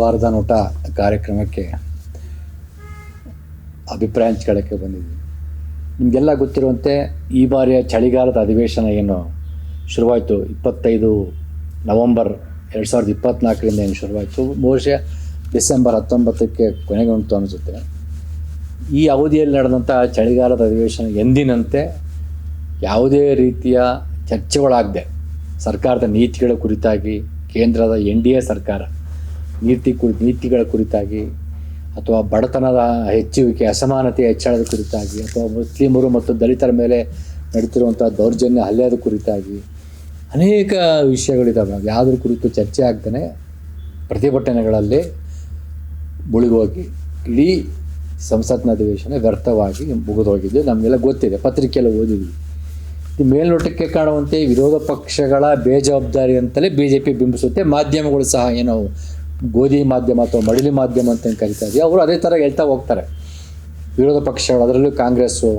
ವಾರದ ನೋಟ ಕಾರ್ಯಕ್ರಮಕ್ಕೆ ಅಭಿಪ್ರಾಯ ಹಂಚ್ಕೊಳ್ಳೋಕ್ಕೆ ಬಂದಿದ್ವಿ. ನಿಮಗೆಲ್ಲ ಗೊತ್ತಿರುವಂತೆ ಈ ಬಾರಿಯ ಚಳಿಗಾಲದ ಅಧಿವೇಶನ ಏನು ಶುರುವಾಯಿತು? ಇಪ್ಪತ್ತೈದು ನವಂಬರ್ ಎರಡು ಸಾವಿರದ ಇಪ್ಪತ್ತ್ನಾಲ್ಕರಿಂದ ಏನು ಶುರುವಾಯಿತು? ಬಹುಶಃ ಡಿಸೆಂಬರ್ ಹತ್ತೊಂಬತ್ತಕ್ಕೆ ಕೊನೆಗೊಂಡು ಅನಿಸುತ್ತೆ. ಈ ಅವಧಿಯಲ್ಲಿ ನಡೆದಂಥ ಚಳಿಗಾಲದ ಅಧಿವೇಶನ ಎಂದಿನಂತೆ ಯಾವುದೇ ರೀತಿಯ ಚರ್ಚೆಗಳಾಗದೆ ಸರ್ಕಾರದ ನೀತಿಗಳ ಕುರಿತಾಗಿ ಕೇಂದ್ರದ ಎನ್ ಡಿ ಎ ಸರ್ಕಾರ ನೀತಿ ಕುರಿ, ನೀತಿಗಳ ಕುರಿತಾಗಿ ಅಥವಾ ಬಡತನದ ಹೆಚ್ಚುವಿಕೆ ಅಸಮಾನತೆ ಹೆಚ್ಚಳದ ಕುರಿತಾಗಿ ಅಥವಾ ಮುಸ್ಲಿಮರು ಮತ್ತು ದಲಿತರ ಮೇಲೆ ನಡೀತಿರುವಂಥ ದೌರ್ಜನ್ಯ ಹಲ್ಲೆಯದ ಕುರಿತಾಗಿ ಅನೇಕ ವಿಷಯಗಳಿದ್ದಾವೆ ಯಾವುದ್ರ ಕುರಿತು ಚರ್ಚೆ ಆಗ್ತಾನೆ. ಪ್ರತಿಭಟನೆಗಳಲ್ಲಿ ಮುಳುಗೋಗಿ, ಇಡೀ ಸಂಸತ್ನ ಅಧಿವೇಶನ ವ್ಯರ್ಥವಾಗಿ ಮುಗಿದೋಗಿದ್ದು ನಮಗೆಲ್ಲ ಗೊತ್ತಿದೆ. ಪತ್ರಿಕೆಯಲ್ಲಿ ಓದಿದ್ವಿ. ಈ ಮೇಲ್ನೋಟಕ್ಕೆ ಕಾಣುವಂತೆ ವಿರೋಧ ಪಕ್ಷಗಳ ಬೇಜವಾಬ್ದಾರಿ ಅಂತಲೇ ಬಿ ಜೆ ಪಿ ಬಿಂಬಿಸುತ್ತೆ. ಮಾಧ್ಯಮಗಳು ಸಹ ಏನೋ ಗೋಧಿ ಮಾಧ್ಯಮ ಅಥವಾ ಮಡಿಲಿ ಮಾಧ್ಯಮ ಅಂತ ಏನು ಕರಿತಾ ಇದೆಯಾ, ಅವರು ಅದೇ ಥರ ಹೇಳ್ತಾ ಹೋಗ್ತಾರೆ. ವಿರೋಧ ಪಕ್ಷಗಳು ಅದರಲ್ಲೂ ಕಾಂಗ್ರೆಸ್ಸು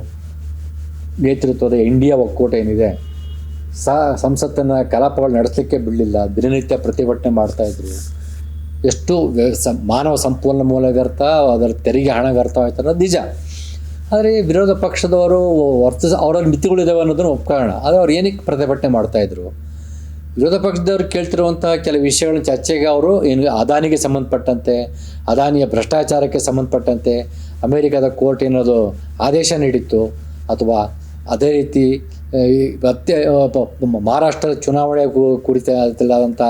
ನೇತೃತ್ವದ ಇಂಡಿಯಾ ಒಕ್ಕೂಟ ಏನಿದೆ ಸಹ ಸಂಸತ್ತನ್ನು ಕಲಾಪಗಳು ನಡೆಸಲಿಕ್ಕೆ ಬಿಡಲಿಲ್ಲ, ದಿನನಿತ್ಯ ಪ್ರತಿಭಟನೆ ಮಾಡ್ತಾಯಿದ್ರು ಎಷ್ಟು ಮಾನವ ಸಂಪನ್ಮೂಲ ವ್ಯರ್ಥ, ಅದರ ತೆರಿಗೆ ಹಣ ವ್ಯರ್ಥವಾಯ್ತು ಅನ್ನೋದು ನಿಜ. ಆದರೆ ವಿರೋಧ ಪಕ್ಷದವರು ವರ್ತಿಸ, ಅವರಲ್ಲಿ ಮಿತಿಗಳಿದ್ದಾವೆ ಅನ್ನೋದನ್ನು ಒಪ್ಕೋಣ ಆದರೆ ಅವ್ರು ಏನಕ್ಕೆ ಪ್ರತಿಭಟನೆ ಮಾಡ್ತಾಯಿದ್ರು ವಿರೋಧ ಪಕ್ಷದವ್ರು ಕೇಳ್ತಿರುವಂತಹ ಕೆಲವು ವಿಷಯಗಳ ಚರ್ಚೆಗೆ ಅವರು ಏನು ಅದಾನಿಗೆ ಸಂಬಂಧಪಟ್ಟಂತೆ, ಅದಾನಿಯ ಭ್ರಷ್ಟಾಚಾರಕ್ಕೆ ಸಂಬಂಧಪಟ್ಟಂತೆ ಅಮೇರಿಕಾದ ಕೋರ್ಟ್ ಏನದು ಆದೇಶ ನೀಡಿತ್ತು ಅಥವಾ ಅದೇ ರೀತಿ ಮತ್ತೆ ಮಹಾರಾಷ್ಟ್ರದ ಚುನಾವಣೆ ಕು- ಕುರಿತಾದಂಥ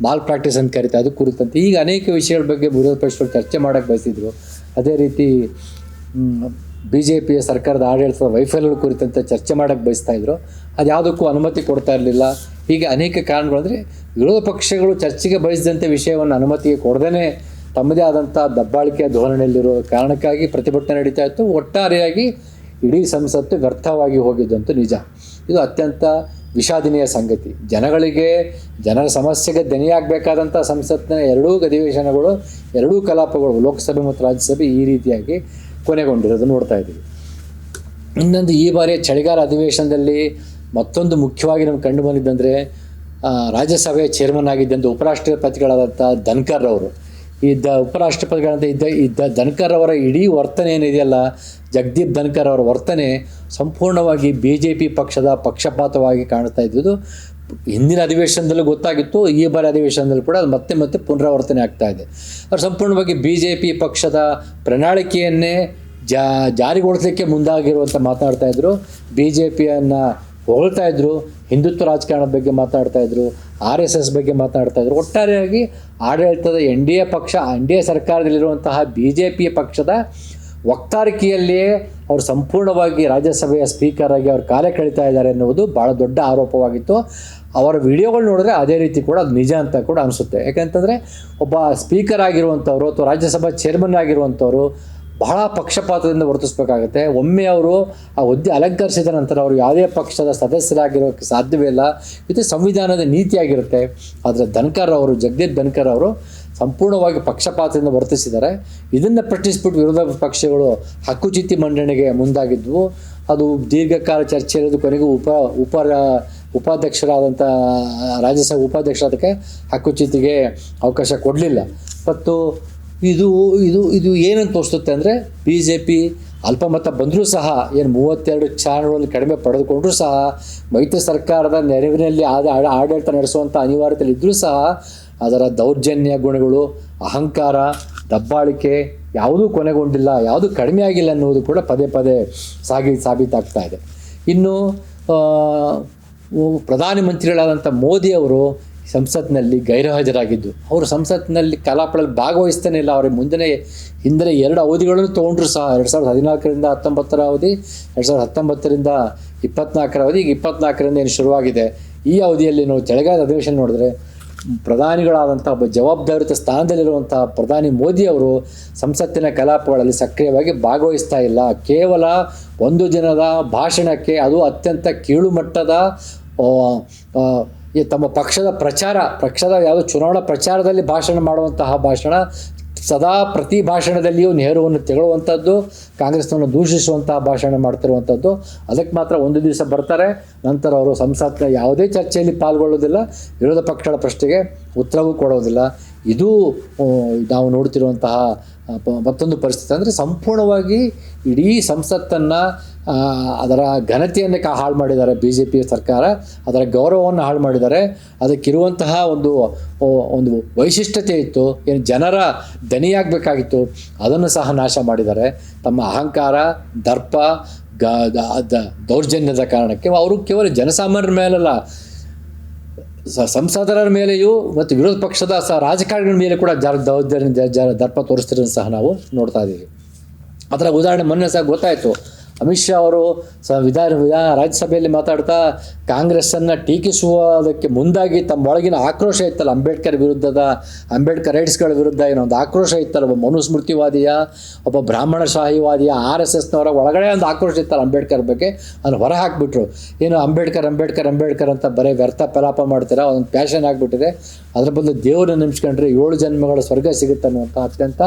ಮಾಲ್ ಪ್ರಾಕ್ಟೀಸ್ ಅಂತ ಕರಿತಾ, ಅದು ಕುರಿತಂತೆ. ಈಗ ಅನೇಕ ವಿಷಯಗಳ ಬಗ್ಗೆ ವಿರೋಧ ಪಕ್ಷಗಳು ಚರ್ಚೆ ಮಾಡೋಕ್ಕೆ ಬಯಸಿದ್ರು. ಅದೇ ರೀತಿ ಬಿ ಜೆ ಪಿಯ ಸರ್ಕಾರದ ಆಡಳಿತದ ವೈಫಲ್ಯಗಳ ಕುರಿತಂತೆ ಚರ್ಚೆ ಮಾಡೋಕ್ಕೆ ಬಯಸ್ತಾ ಇದ್ರು. ಅದು ಯಾವುದಕ್ಕೂ ಅನುಮತಿ ಕೊಡ್ತಾ ಇರಲಿಲ್ಲ. ಹೀಗೆ ಅನೇಕ ಕಾರಣಗಳಂದರೆ ವಿರೋಧ ಪಕ್ಷಗಳು ಚರ್ಚೆಗೆ ಬಯಸಿದಂತೆ ವಿಷಯವನ್ನು ಅನುಮತಿಗೆ ಕೊಡದೇ ತಮ್ಮದೇ ಆದಂಥ ದಬ್ಬಾಳಿಕೆಯ ಧೋರಣೆಯಲ್ಲಿರೋ ಕಾರಣಕ್ಕಾಗಿ ಪ್ರತಿಭಟನೆ ನಡೀತಾ ಇತ್ತು. ಒಟ್ಟಾರೆಯಾಗಿ ಇಡೀ ಸಂಸತ್ತು ವ್ಯರ್ಥವಾಗಿ ಹೋಗಿದ್ದಂತೂ ನಿಜ. ಇದು ಅತ್ಯಂತ ವಿಷಾದನೀಯ ಸಂಗತಿ. ಜನಗಳಿಗೆ, ಜನರ ಸಮಸ್ಯೆಗೆ ದನಿಯಾಗಬೇಕಾದಂಥ ಸಂಸತ್ತಿನ ಎರಡೂ ಅಧಿವೇಶನಗಳು, ಎರಡೂ ಕಲಾಪಗಳು ಲೋಕಸಭೆ ಮತ್ತು ರಾಜ್ಯಸಭೆ ಈ ರೀತಿಯಾಗಿ ಕೊನೆಗೊಂಡಿರೋದು ನೋಡ್ತಾ ಇದ್ದೀವಿ. ಇನ್ನೊಂದು ಈ ಬಾರಿಯ ಚಳಿಗಾಲ ಅಧಿವೇಶನದಲ್ಲಿ ಮತ್ತೊಂದು ಮುಖ್ಯವಾಗಿ ನಮ್ಗೆ ಕಂಡು ಬಂದಿದ್ದಂದರೆ ರಾಜ್ಯಸಭೆಯ ಚೇರ್ಮನ್ ಆಗಿದ್ದಂಥ ಉಪರಾಷ್ಟ್ರಪತಿಗಳಾದಂಥ ಧನ್ಕರ್ ಅವರು. ಈ ದ ಉಪರಾಷ್ಟ್ರಪತಿಗಳಂತ ಇದ್ದ ಇದ್ದ ಧನ್ಕರ್ ಅವರ ಇಡೀ ವರ್ತನೆ ಏನಿದೆಯಲ್ಲ, ಜಗದೀಪ್ ಧನ್ಕರ್ ಅವರ ವರ್ತನೆ ಸಂಪೂರ್ಣವಾಗಿ ಬಿ ಜೆ ಪಿ ಪಕ್ಷದ ಪಕ್ಷಪಾತವಾಗಿ ಕಾಣ್ತಾ ಇದ್ದುದು ಹಿಂದಿನ ಅಧಿವೇಶನದಲ್ಲೂ ಗೊತ್ತಾಗಿತ್ತು, ಈ ಬಾರಿ ಅಧಿವೇಶನದಲ್ಲೂ ಕೂಡ ಅದು ಮತ್ತೆ ಮತ್ತೆ ಪುನರಾವರ್ತನೆ ಆಗ್ತಾ ಇದೆ. ಅವ್ರು ಸಂಪೂರ್ಣವಾಗಿ ಬಿ ಜೆ ಪಿ ಪಕ್ಷದ ಪ್ರಣಾಳಿಕೆಯನ್ನೇ ಜಾ, ಜಾರಿಗೊಳಿಸಲಿಕ್ಕೆ ಮುಂದಾಗಿರುವಂಥ ಮಾತನಾಡ್ತಾ ಇದ್ರು. ಬಿ ಜೆ ಪಿಯನ್ನು ಹೊಗಳ್ತಾ ಇದ್ರು, ಹಿಂದುತ್ವ ರಾಜಕಾರಣದ ಬಗ್ಗೆ ಮಾತಾಡ್ತಾ ಇದ್ರು, ಆರ್ ಎಸ್ ಎಸ್ ಬಗ್ಗೆ ಮಾತಾಡ್ತಾ ಇದ್ರು, ಒಟ್ಟಾರೆಯಾಗಿ ಆಡಳಿತದ ಎನ್ ಡಿ ಎ ಪಕ್ಷ ಎನ್ ಡಿ ಎ ಸರ್ಕಾರದಲ್ಲಿರುವಂತಹ ಬಿ ಜೆ ಪಿ ಪಕ್ಷದ ವಕ್ತಾರಿಕೆಯಲ್ಲಿಯೇ ಅವರು ಸಂಪೂರ್ಣವಾಗಿ ರಾಜ್ಯಸಭೆಯ ಸ್ಪೀಕರ್ ಆಗಿ ಅವರು ಕಾಲ ಕಳೀತಾ ಇದ್ದಾರೆ ಎನ್ನುವುದು ಭಾಳ ದೊಡ್ಡ ಆರೋಪವಾಗಿತ್ತು. ಅವರ ವಿಡಿಯೋಗಳು ನೋಡಿದ್ರೆ ಅದೇ ರೀತಿ ಕೂಡ ಅದು ನಿಜ ಅಂತ ಕೂಡ ಅನಿಸುತ್ತೆ. ಯಾಕಂತಂದರೆ ಒಬ್ಬ ಸ್ಪೀಕರ್ ಆಗಿರುವಂಥವ್ರು ಅಥವಾ ರಾಜ್ಯಸಭಾ ಚೇರ್ಮನ್ ಆಗಿರುವಂಥವ್ರು ಬಹಳ ಪಕ್ಷಪಾತದಿಂದ ವರ್ತಿಸ್ಬೇಕಾಗುತ್ತೆ. ಒಮ್ಮೆ ಅವರು ಆ ಹುದ್ದೆ ಅಲಂಕರಿಸಿದ ನಂತರ ಅವರು ಯಾವುದೇ ಪಕ್ಷದ ಸದಸ್ಯರಾಗಿರೋಕ್ಕೆ ಸಾಧ್ಯವೇ ಇಲ್ಲ. ಇದು ಸಂವಿಧಾನದ ನೀತಿಯಾಗಿರುತ್ತೆ. ಆದರೆ ಧನ್ಕರ್ ಅವರು, ಜಗದೀಪ್ ಧನ್ಕರ್ ಅವರು ಸಂಪೂರ್ಣವಾಗಿ ಪಕ್ಷಪಾತದಿಂದ ವರ್ತಿಸಿದ್ದಾರೆ. ಇದನ್ನು ಪ್ರಶ್ನಿಸ್ಬಿಟ್ಟು ವಿರೋಧ ಪಕ್ಷಗಳು ಹಕ್ಕುಚಿತಿ ಮಂಡನೆಗೆ ಮುಂದಾಗಿದ್ವು. ಅದು ದೀರ್ಘಕಾಲ ಚರ್ಚೆ ಇರೋದು ಕೊನೆಗೂ ಉಪ ಉಪ ಉಪಾಧ್ಯಕ್ಷರಾದಂಥ ರಾಜ್ಯಸಭೆ ಉಪಾಧ್ಯಕ್ಷರಾದಕ್ಕೆ ಹಕ್ಕುಚ್ಯುತಿಗೆ ಅವಕಾಶ ಕೊಡಲಿಲ್ಲ. ಮತ್ತು ಇದು ಇದು ಇದು ಏನಂತ ತೋರಿಸುತ್ತೆ ಅಂದರೆ ಬಿ ಜೆ ಪಿ ಅಲ್ಪಮತ ಬಂದರೂ ಸಹ ಏನು ಮೂವತ್ತೆರಡು ಸ್ಥಾನಗಳಲ್ಲಿ ಕಡಿಮೆ ಪಡೆದುಕೊಂಡರೂ ಸಹ ಮೈತ್ರಿ ಸರ್ಕಾರದ ನೆರವಿನಲ್ಲಿ ಆದ ಆಡ- ಆಡಳಿತ ನಡೆಸುವಂಥ ಅನಿವಾರ್ಯತೆ ಇದ್ದರೂ ಸಹ ಅದರ ದೌರ್ಜನ್ಯ ಗುಣಗಳು, ಅಹಂಕಾರ, ದಬ್ಬಾಳಿಕೆ ಯಾವುದೂ ಕೊನೆಗೊಂಡಿಲ್ಲ, ಯಾವುದೂ ಕಡಿಮೆ ಆಗಿಲ್ಲ ಅನ್ನುವುದು ಕೂಡ ಪದೇ ಪದೇ ಸಾಗಿ, ಸಾಬೀತಾಗ್ತಾ ಇದೆ. ಇನ್ನು ಪ್ರಧಾನಮಂತ್ರಿಗಳಾದಂಥ ಉ- ಸಂಸತ್ನಲ್ಲಿ ಗೈರುಹಾಜರಾಗಿದ್ದು. ಅವರು ಸಂಸತ್ನಲ್ಲಿ ಕಲಾಪಗಳಲ್ಲಿ ಭಾಗವಹಿಸ್ತಾನೆ ಇಲ್ಲ. ಅವರ ಮುಂದಿನ ಹಿಂದಿನ ಎರಡು ಅವಧಿಗಳನ್ನು ತೊಗೊಂಡ್ರು ಸಹ. ಎರಡು ಸಾವಿರದ ಹದಿನಾಲ್ಕರಿಂದ ಹತ್ತೊಂಬತ್ತರ ಅವಧಿ ಎರಡು ಸಾವಿರದ ಹತ್ತೊಂಬತ್ತರಿಂದ ಇಪ್ಪತ್ನಾಲ್ಕರ ಅವಧಿ ಈಗ ಇಪ್ಪತ್ನಾಲ್ಕರಿಂದ ಏನು ಶುರುವಾಗಿದೆ. ಈ ಅವಧಿಯಲ್ಲಿ ನಾವು ಚಳಿಗಾಲದ ಅಧಿವೇಶನ ನೋಡಿದ್ರೆ ಪ್ರಧಾನಿಗಳಾದಂಥ ಒಬ್ಬ ಜವಾಬ್ದಾರಿತ ಸ್ಥಾನದಲ್ಲಿರುವಂಥ ಪ್ರಧಾನಿ ಮೋದಿ ಅವರು ಸಂಸತ್ತಿನ ಕಲಾಪಗಳಲ್ಲಿ ಸಕ್ರಿಯವಾಗಿ ಭಾಗವಹಿಸ್ತಾ ಇಲ್ಲ. ಕೇವಲ ಒಂದು ದಿನದ ಭಾಷಣಕ್ಕೆ ಅದು ಅತ್ಯಂತ ಕೀಳು ಮಟ್ಟದ ಆ, ಆ, ಈ ತಮ್ಮ ಪಕ್ಷದ ಪ್ರಚಾರ, ಪಕ್ಷದ ಯಾವುದೋ ಚುನಾವಣಾ ಪ್ರಚಾರದಲ್ಲಿ ಭಾಷಣ ಮಾಡುವಂತಹ ಭಾಷಣ, ಸದಾ ಪ್ರತಿ ಭಾಷಣದಲ್ಲಿಯೂ ನೆಹರುವನ್ನು ತೆಗೊಳ್ಳುವಂಥದ್ದು ಕಾಂಗ್ರೆಸ್ನನ್ನು ದೂಷಿಸುವಂತಹ ಭಾಷಣ ಮಾಡ್ತಿರುವಂಥದ್ದು ಅದಕ್ಕೆ ಮಾತ್ರ ಒಂದು ದಿವಸ ಬರ್ತಾರೆ, ನಂತರ ಅವರು ಸಂಸತ್ನ ಯಾವುದೇ ಚರ್ಚೆಯಲ್ಲಿ ಪಾಲ್ಗೊಳ್ಳೋದಿಲ್ಲ, ವಿರೋಧ ಪಕ್ಷಗಳ ಪ್ರಶ್ನೆಗೆ ಉತ್ತರವೂ ಕೊಡೋದಿಲ್ಲ. ಇದು ನಾವು ನೋಡ್ತಿರುವಂತಹ ಮತ್ತೊಂದು ಪರಿಸ್ಥಿತಿ. ಅಂದರೆ ಸಂಪೂರ್ಣವಾಗಿ ಇಡೀ ಸಂಸತ್ತನ್ನು ಅದರ ಘನತೆಯನ್ನೇ ಕಾ, ಹಾಳು ಮಾಡಿದ್ದಾರೆ ಬಿ ಜೆ ಪಿ ಸರ್ಕಾರ. ಅದರ ಗೌರವವನ್ನು ಹಾಳು ಮಾಡಿದ್ದಾರೆ. ಅದಕ್ಕಿರುವಂತಹ ಒಂದು ಒಂದು ವೈಶಿಷ್ಟ್ಯತೆ ಇತ್ತು. ಏನು ಜನರ ದನಿಯಾಗಬೇಕಾಗಿತ್ತು. ಅದನ್ನು ಸಹ ನಾಶ ಮಾಡಿದ್ದಾರೆ. ತಮ್ಮ ಅಹಂಕಾರ, ದರ್ಪ, ಗ ದೌರ್ಜನ್ಯದ ಕಾರಣಕ್ಕೆ ಅವರು ಕೇವಲ ಜನಸಾಮಾನ್ಯರ ಮೇಲಲ್ಲ ಸಂಸದರ ಮೇಲೆಯೂ ಮತ್ತು ವಿರೋಧ ಪಕ್ಷದ ಸಹ ರಾಜಕಾರಣಿಗಳ ಮೇಲೆ ಕೂಡ ಜಾರ ದೌರ್ಜನ್ಯ ದರ್ಪ ತೋರಿಸ್ತಿರೋದನ್ನು ಸಹ ನಾವು ನೋಡ್ತಾ ಇದ್ದೀವಿ. ಅದರ ಉದಾಹರಣೆ ಮೊನ್ನೆ ಸಹ ಗೊತ್ತಾಯಿತು. ಅಮಿತ್ ಶಾ ಅವರು ಸ ವಿಧಾನ ವಿಧಾನ ರಾಜ್ಯಸಭೆಯಲ್ಲಿ ಮಾತಾಡ್ತಾ ಕಾಂಗ್ರೆಸ್ಸನ್ನು ಟೀಕಿಸುವುದಕ್ಕೆ ಮುಂದಾಗಿ ತಮ್ಮ ಒಳಗಿನ ಆಕ್ರೋಶ ಇತ್ತಲ್ಲ ಅಂಬೇಡ್ಕರ್ ವಿರುದ್ಧದ, ಅಂಬೇಡ್ಕರ್ ರೈಟ್ಸ್ಗಳ ವಿರುದ್ಧ ಏನೋ ಒಂದು ಆಕ್ರೋಶ ಇತ್ತಲ್ಲ, ಒಬ್ಬ ಮನುಸ್ಮೃತಿವಾದಿಯ ಒಬ್ಬ ಬ್ರಾಹ್ಮಣಶಾಹಿವಾದಿಯ ಆರ್ ಎಸ್ ಎಸ್ನವರ ಒಳಗಡೆ ಒಂದು ಆಕ್ರೋಶ ಇತ್ತಲ್ಲ ಅಂಬೇಡ್ಕರ್ ಬಗ್ಗೆ, ಅದನ್ನು ಹೊರ ಹಾಕಿಬಿಟ್ರು. ಏನು ಅಂಬೇಡ್ಕರ್ ಅಂಬೇಡ್ಕರ್ ಅಂಬೇಡ್ಕರ್ ಅಂತ ಬರೀ ವ್ಯರ್ಥ ಪಲಾಪ ಮಾಡ್ತೀರಾ? ಅದೊಂದು ಪ್ಯಾಷನ್ ಆಗಿಬಿಟ್ಟಿದೆ. ಅದರ ಬದಲು ದೇವರನ್ನ ನೆನೆಸ್ಕೊಂಡ್ರೆ ಏಳು ಜನ್ಮಗಳ ಸ್ವರ್ಗ ಸಿಗುತ್ತೆ ಅನ್ನುವಂಥ ಅತ್ಯಂತ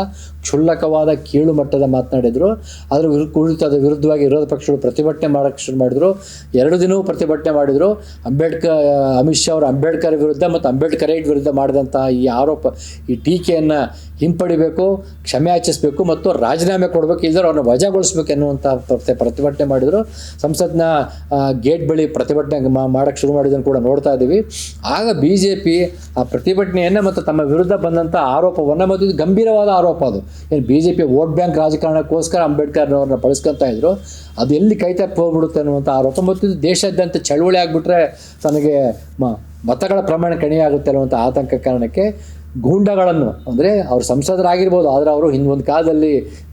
ಕ್ಷುಲ್ಲಕವಾದ ಕೀಳು ಮಟ್ಟದ ಮಾತನಾಡಿದರು. ಅದರ ವಿರು ಕುರಿತಾದ ವಿರುದ್ಧವಾಗಿ ವಿರೋಧ ಪಕ್ಷಗಳು ಪ್ರತಿಭಟನೆ ಮಾಡೋಕ್ಕೆ ಶುರು ಮಾಡಿದ್ರು. ಎರಡು ದಿನವೂ ಪ್ರತಿಭಟನೆ ಮಾಡಿದರು. ಅಂಬೇಡ್ಕರ್ ಅಮಿತ್ ಶಾ ಅವರು ಅಂಬೇಡ್ಕರ್ ವಿರುದ್ಧ ಮತ್ತು ಅಂಬೇಡ್ಕರ್ ರೈಟ್ ವಿರುದ್ಧ ಮಾಡಿದಂತಹ ಈ ಆರೋಪ, ಈ ಟೀಕೆಯನ್ನು ಹಿಂಪಡಿಬೇಕು, ಕ್ಷಮೆ ಯಾಚಿಸಬೇಕು ಮತ್ತು ರಾಜೀನಾಮೆ ಕೊಡಬೇಕು ಇಲ್ಲದ್ರೆ ಅವ್ರನ್ನ ವಜಾಗೊಳಿಸ್ಬೇಕು ಎನ್ನುವಂಥ ಪ್ರತಿ ಪ್ರತಿಭಟನೆ ಮಾಡಿದರು. ಸಂಸತ್ನ ಗೇಟ್ ಬಳಿ ಪ್ರತಿಭಟನೆ ಮಾಡೋಕ್ಕೆ ಶುರು ಮಾಡಿದ್ದನ್ನು ಕೂಡ ನೋಡ್ತಾ ಇದ್ದೀವಿ. ಆಗ ಬಿ ಜೆ ಪಿ ಆ ಪ್ರತಿಭಟನೆಯನ್ನು ಮತ್ತು ತಮ್ಮ ವಿರುದ್ಧ ಬಂದಂಥ ಆರೋಪವನ್ನು ಮತ್ತು ಇದು ಗಂಭೀರವಾದ ಆರೋಪ ಅದು. ಏನು B J P vote bank ರಾಜಕಾರಣಕ್ಕೋಸ್ಕರ ಅಂಬೇಡ್ಕರ್ನವ್ರನ್ನ ಬಳಸ್ಕೊತಾ ಇದ್ರು. ಅದು ಎಲ್ಲಿ ಕೈ ತಪ್ಪಿ ಹೋಗ್ಬಿಡುತ್ತೆ ಅನ್ನುವಂಥ ಆರೋಪ. ಮತ್ತು ದೇಶಾದ್ಯಂತ ಚಳುವಳಿ ಆಗಿಬಿಟ್ರೆ ತನಗೆ ಮತಗಳ ಪ್ರಮಾಣ ಕಣಿಯಾಗುತ್ತೆ ಅನ್ನುವಂಥ ಆತಂಕ ಕಾರಣಕ್ಕೆ ಗೂಂಡಗಳನ್ನು, ಅಂದರೆ ಅವರು ಸಂಸದರಾಗಿರ್ಬೋದು, ಆದರೆ ಅವರು ಹಿಂದೊಂದು ಕಾಲದಲ್ಲಿ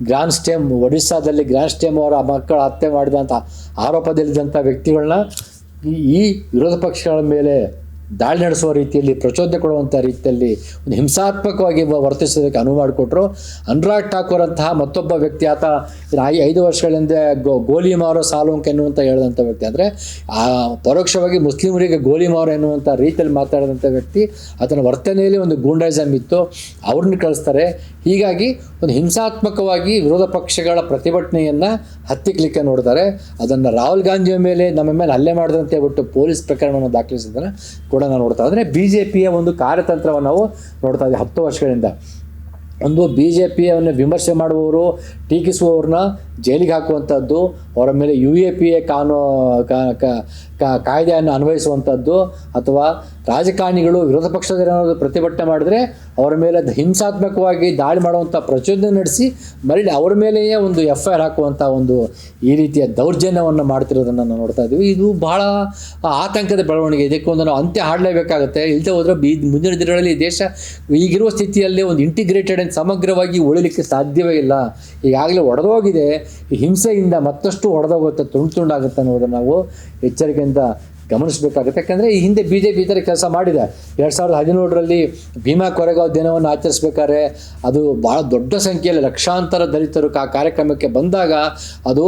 ಗ್ರ್ಯಾಂಡ್ ಸ್ಟೇಮ್, ಒಡಿಸ್ಸಾದಲ್ಲಿ ಗ್ರ್ಯಾಂಡ್ ಸ್ಟೇಮ್ ಅವರ ಮಕ್ಕಳ ಹತ್ಯೆ ಮಾಡಿದಂಥ ಆರೋಪದಲ್ಲಿದ್ದಂಥ ವ್ಯಕ್ತಿಗಳನ್ನ ಈ ವಿರೋಧ ಪಕ್ಷಗಳ ಮೇಲೆ ದಾಳಿ ನಡೆಸುವ ರೀತಿಯಲ್ಲಿ ಪ್ರಚೋದನೆ ಕೊಡುವಂಥ ರೀತಿಯಲ್ಲಿ ಒಂದು ಹಿಂಸಾತ್ಮಕವಾಗಿ ವರ್ತಿಸೋದಕ್ಕೆ ಅನುವು ಮಾಡಿಕೊಟ್ರು. ಅನುರಾಗ್ ಠಾಕೂರ್ ಅಂತಹ ಮತ್ತೊಬ್ಬ ವ್ಯಕ್ತಿ ಆತ ಐದು ವರ್ಷಗಳ ಹಿಂದೆ ಗೋ, ಗೋಲಿ ಮಾರೋ ಸಾಲುಂಕ್ ಎನ್ನುವಂಥ ಹೇಳಿದಂಥ ವ್ಯಕ್ತಿ. ಅಂದರೆ ಆ ಪರೋಕ್ಷವಾಗಿ ಮುಸ್ಲಿಮರಿಗೆ ಗೋಲಿ ಮಾರೋ ಎನ್ನುವಂಥ ರೀತಿಯಲ್ಲಿ ಮಾತಾಡಿದಂಥ ವ್ಯಕ್ತಿ. ಆತನ ವರ್ತನೆಯಲ್ಲಿ ಒಂದು ಗೂಂಡಾಯಿಸಮ್ ಇತ್ತು. ಅವ್ರನ್ನ ಕಳಿಸ್ತಾರೆ. ಹೀಗಾಗಿ ಒಂದು ಹಿಂಸಾತ್ಮಕವಾಗಿ ವಿರೋಧ ಪಕ್ಷಗಳ ಪ್ರತಿಭಟನೆಯನ್ನು ಹತ್ತಿಕ್ಲಿಕ್ಕೆ ನೋಡ್ತಾರೆ. ಅದನ್ನು ರಾಹುಲ್ ಗಾಂಧಿಯ ಮೇಲೆ ನಮ್ಮ ಮೇಲೆ ಹಲ್ಲೆ ಮಾಡಿದಂತೆ ಬಿಟ್ಟು ಪೊಲೀಸ್ ಪ್ರಕರಣವನ್ನು ದಾಖಲಿಸಿದ್ದನ್ನು ಕೂಡ ನಾವು ನೋಡ್ತಾ ಅಂದರೆ ಬಿ ಜೆ ಪಿಯ ಒಂದು ಕಾರ್ಯತಂತ್ರವನ್ನು ನಾವು ನೋಡ್ತಾ ಇದ್ದೀವಿ ಹತ್ತು ವರ್ಷಗಳಿಂದ. ಒಂದು ಬಿ ಜೆ ಪಿಯನ್ನು ವಿಮರ್ಶೆ ಮಾಡುವವರು, ಟೀಕಿಸುವವ್ರನ್ನ ಜೈಲಿಗೆ ಹಾಕುವಂಥದ್ದು ಅವರ ಮೇಲೆ ಯು ಎ ಪಿ ಎ ಕಾನೂ ಕಾಯ್ದೆಯನ್ನು ಅನ್ವಯಿಸುವಂಥದ್ದು ಅಥವಾ ರಾಜಕಾರಣಿಗಳು ವಿರೋಧ ಪಕ್ಷದ ಏನಾದರೂ ಪ್ರತಿಭಟನೆ ಮಾಡಿದ್ರೆ ಅವರ ಮೇಲೆ ಹಿಂಸಾತ್ಮಕವಾಗಿ ದಾಳಿ ಮಾಡುವಂಥ ಪ್ರಚೋದನೆ ನಡೆಸಿ ಮರಳಿ ಅವರ ಮೇಲೆಯೇ ಒಂದು ಎಫ್ ಐ ಆರ್ ಹಾಕುವಂಥ ಒಂದು ಈ ರೀತಿಯ ದೌರ್ಜನ್ಯವನ್ನು ಮಾಡ್ತಿರೋದನ್ನು ನಾವು ನೋಡ್ತಾ ಇದ್ದೀವಿ. ಇದು ಬಹಳ ಆತಂಕದ ಬೆಳವಣಿಗೆ. ಇದಕ್ಕೊಂದು ನಾವು ಅಂತ್ಯ ಹಾಡಲೇಬೇಕಾಗುತ್ತೆ. ಇಲ್ಲದೆ ಹೋದರೆ ಬಿ ಮುಂದಿನ ದಿನಗಳಲ್ಲಿ ಈ ದೇಶ ಈಗಿರುವ ಸ್ಥಿತಿಯಲ್ಲಿ ಒಂದು ಇಂಟಿಗ್ರೇಟೆಡ್ ಆ್ಯಂಡ್ ಸಮಗ್ರವಾಗಿ ಉಳಿಲಿಕ್ಕೆ ಸಾಧ್ಯವೇ ಇಲ್ಲ. ಈಗಾಗಲೇ ಒಡೆದೋಗಿದೆ. ಹಿಂಸೆಯಿಂದ ಮತ್ತಷ್ಟು ಹೊಡೆದೋಗುತ್ತೆ ತುಂಡು ತುಂಡಾಗುತ್ತೆ ಅನ್ನೋದನ್ನು ನಾವು ಎಚ್ಚರಿಕೆಯಿಂದ ಗಮನಿಸಬೇಕಾಗುತ್ತೆ. ಯಾಕಂದರೆ ಈ ಹಿಂದೆ ಬಿ ಜೆ ಪಿ ಥರ ಕೆಲಸ ಮಾಡಿದೆ. ಎರಡು ಸಾವಿರದ ಹದಿನೇಳರಲ್ಲಿ ಭೀಮಾ ಕೊರೆಗಾವ್ ದಿನವನ್ನು ಆಚರಿಸ್ಬೇಕಾದ್ರೆ ಅದು ಭಾಳ ದೊಡ್ಡ ಸಂಖ್ಯೆಯಲ್ಲಿ ಲಕ್ಷಾಂತರ ದಲಿತರು ಆ ಕಾರ್ಯಕ್ರಮಕ್ಕೆ ಬಂದಾಗ ಅದು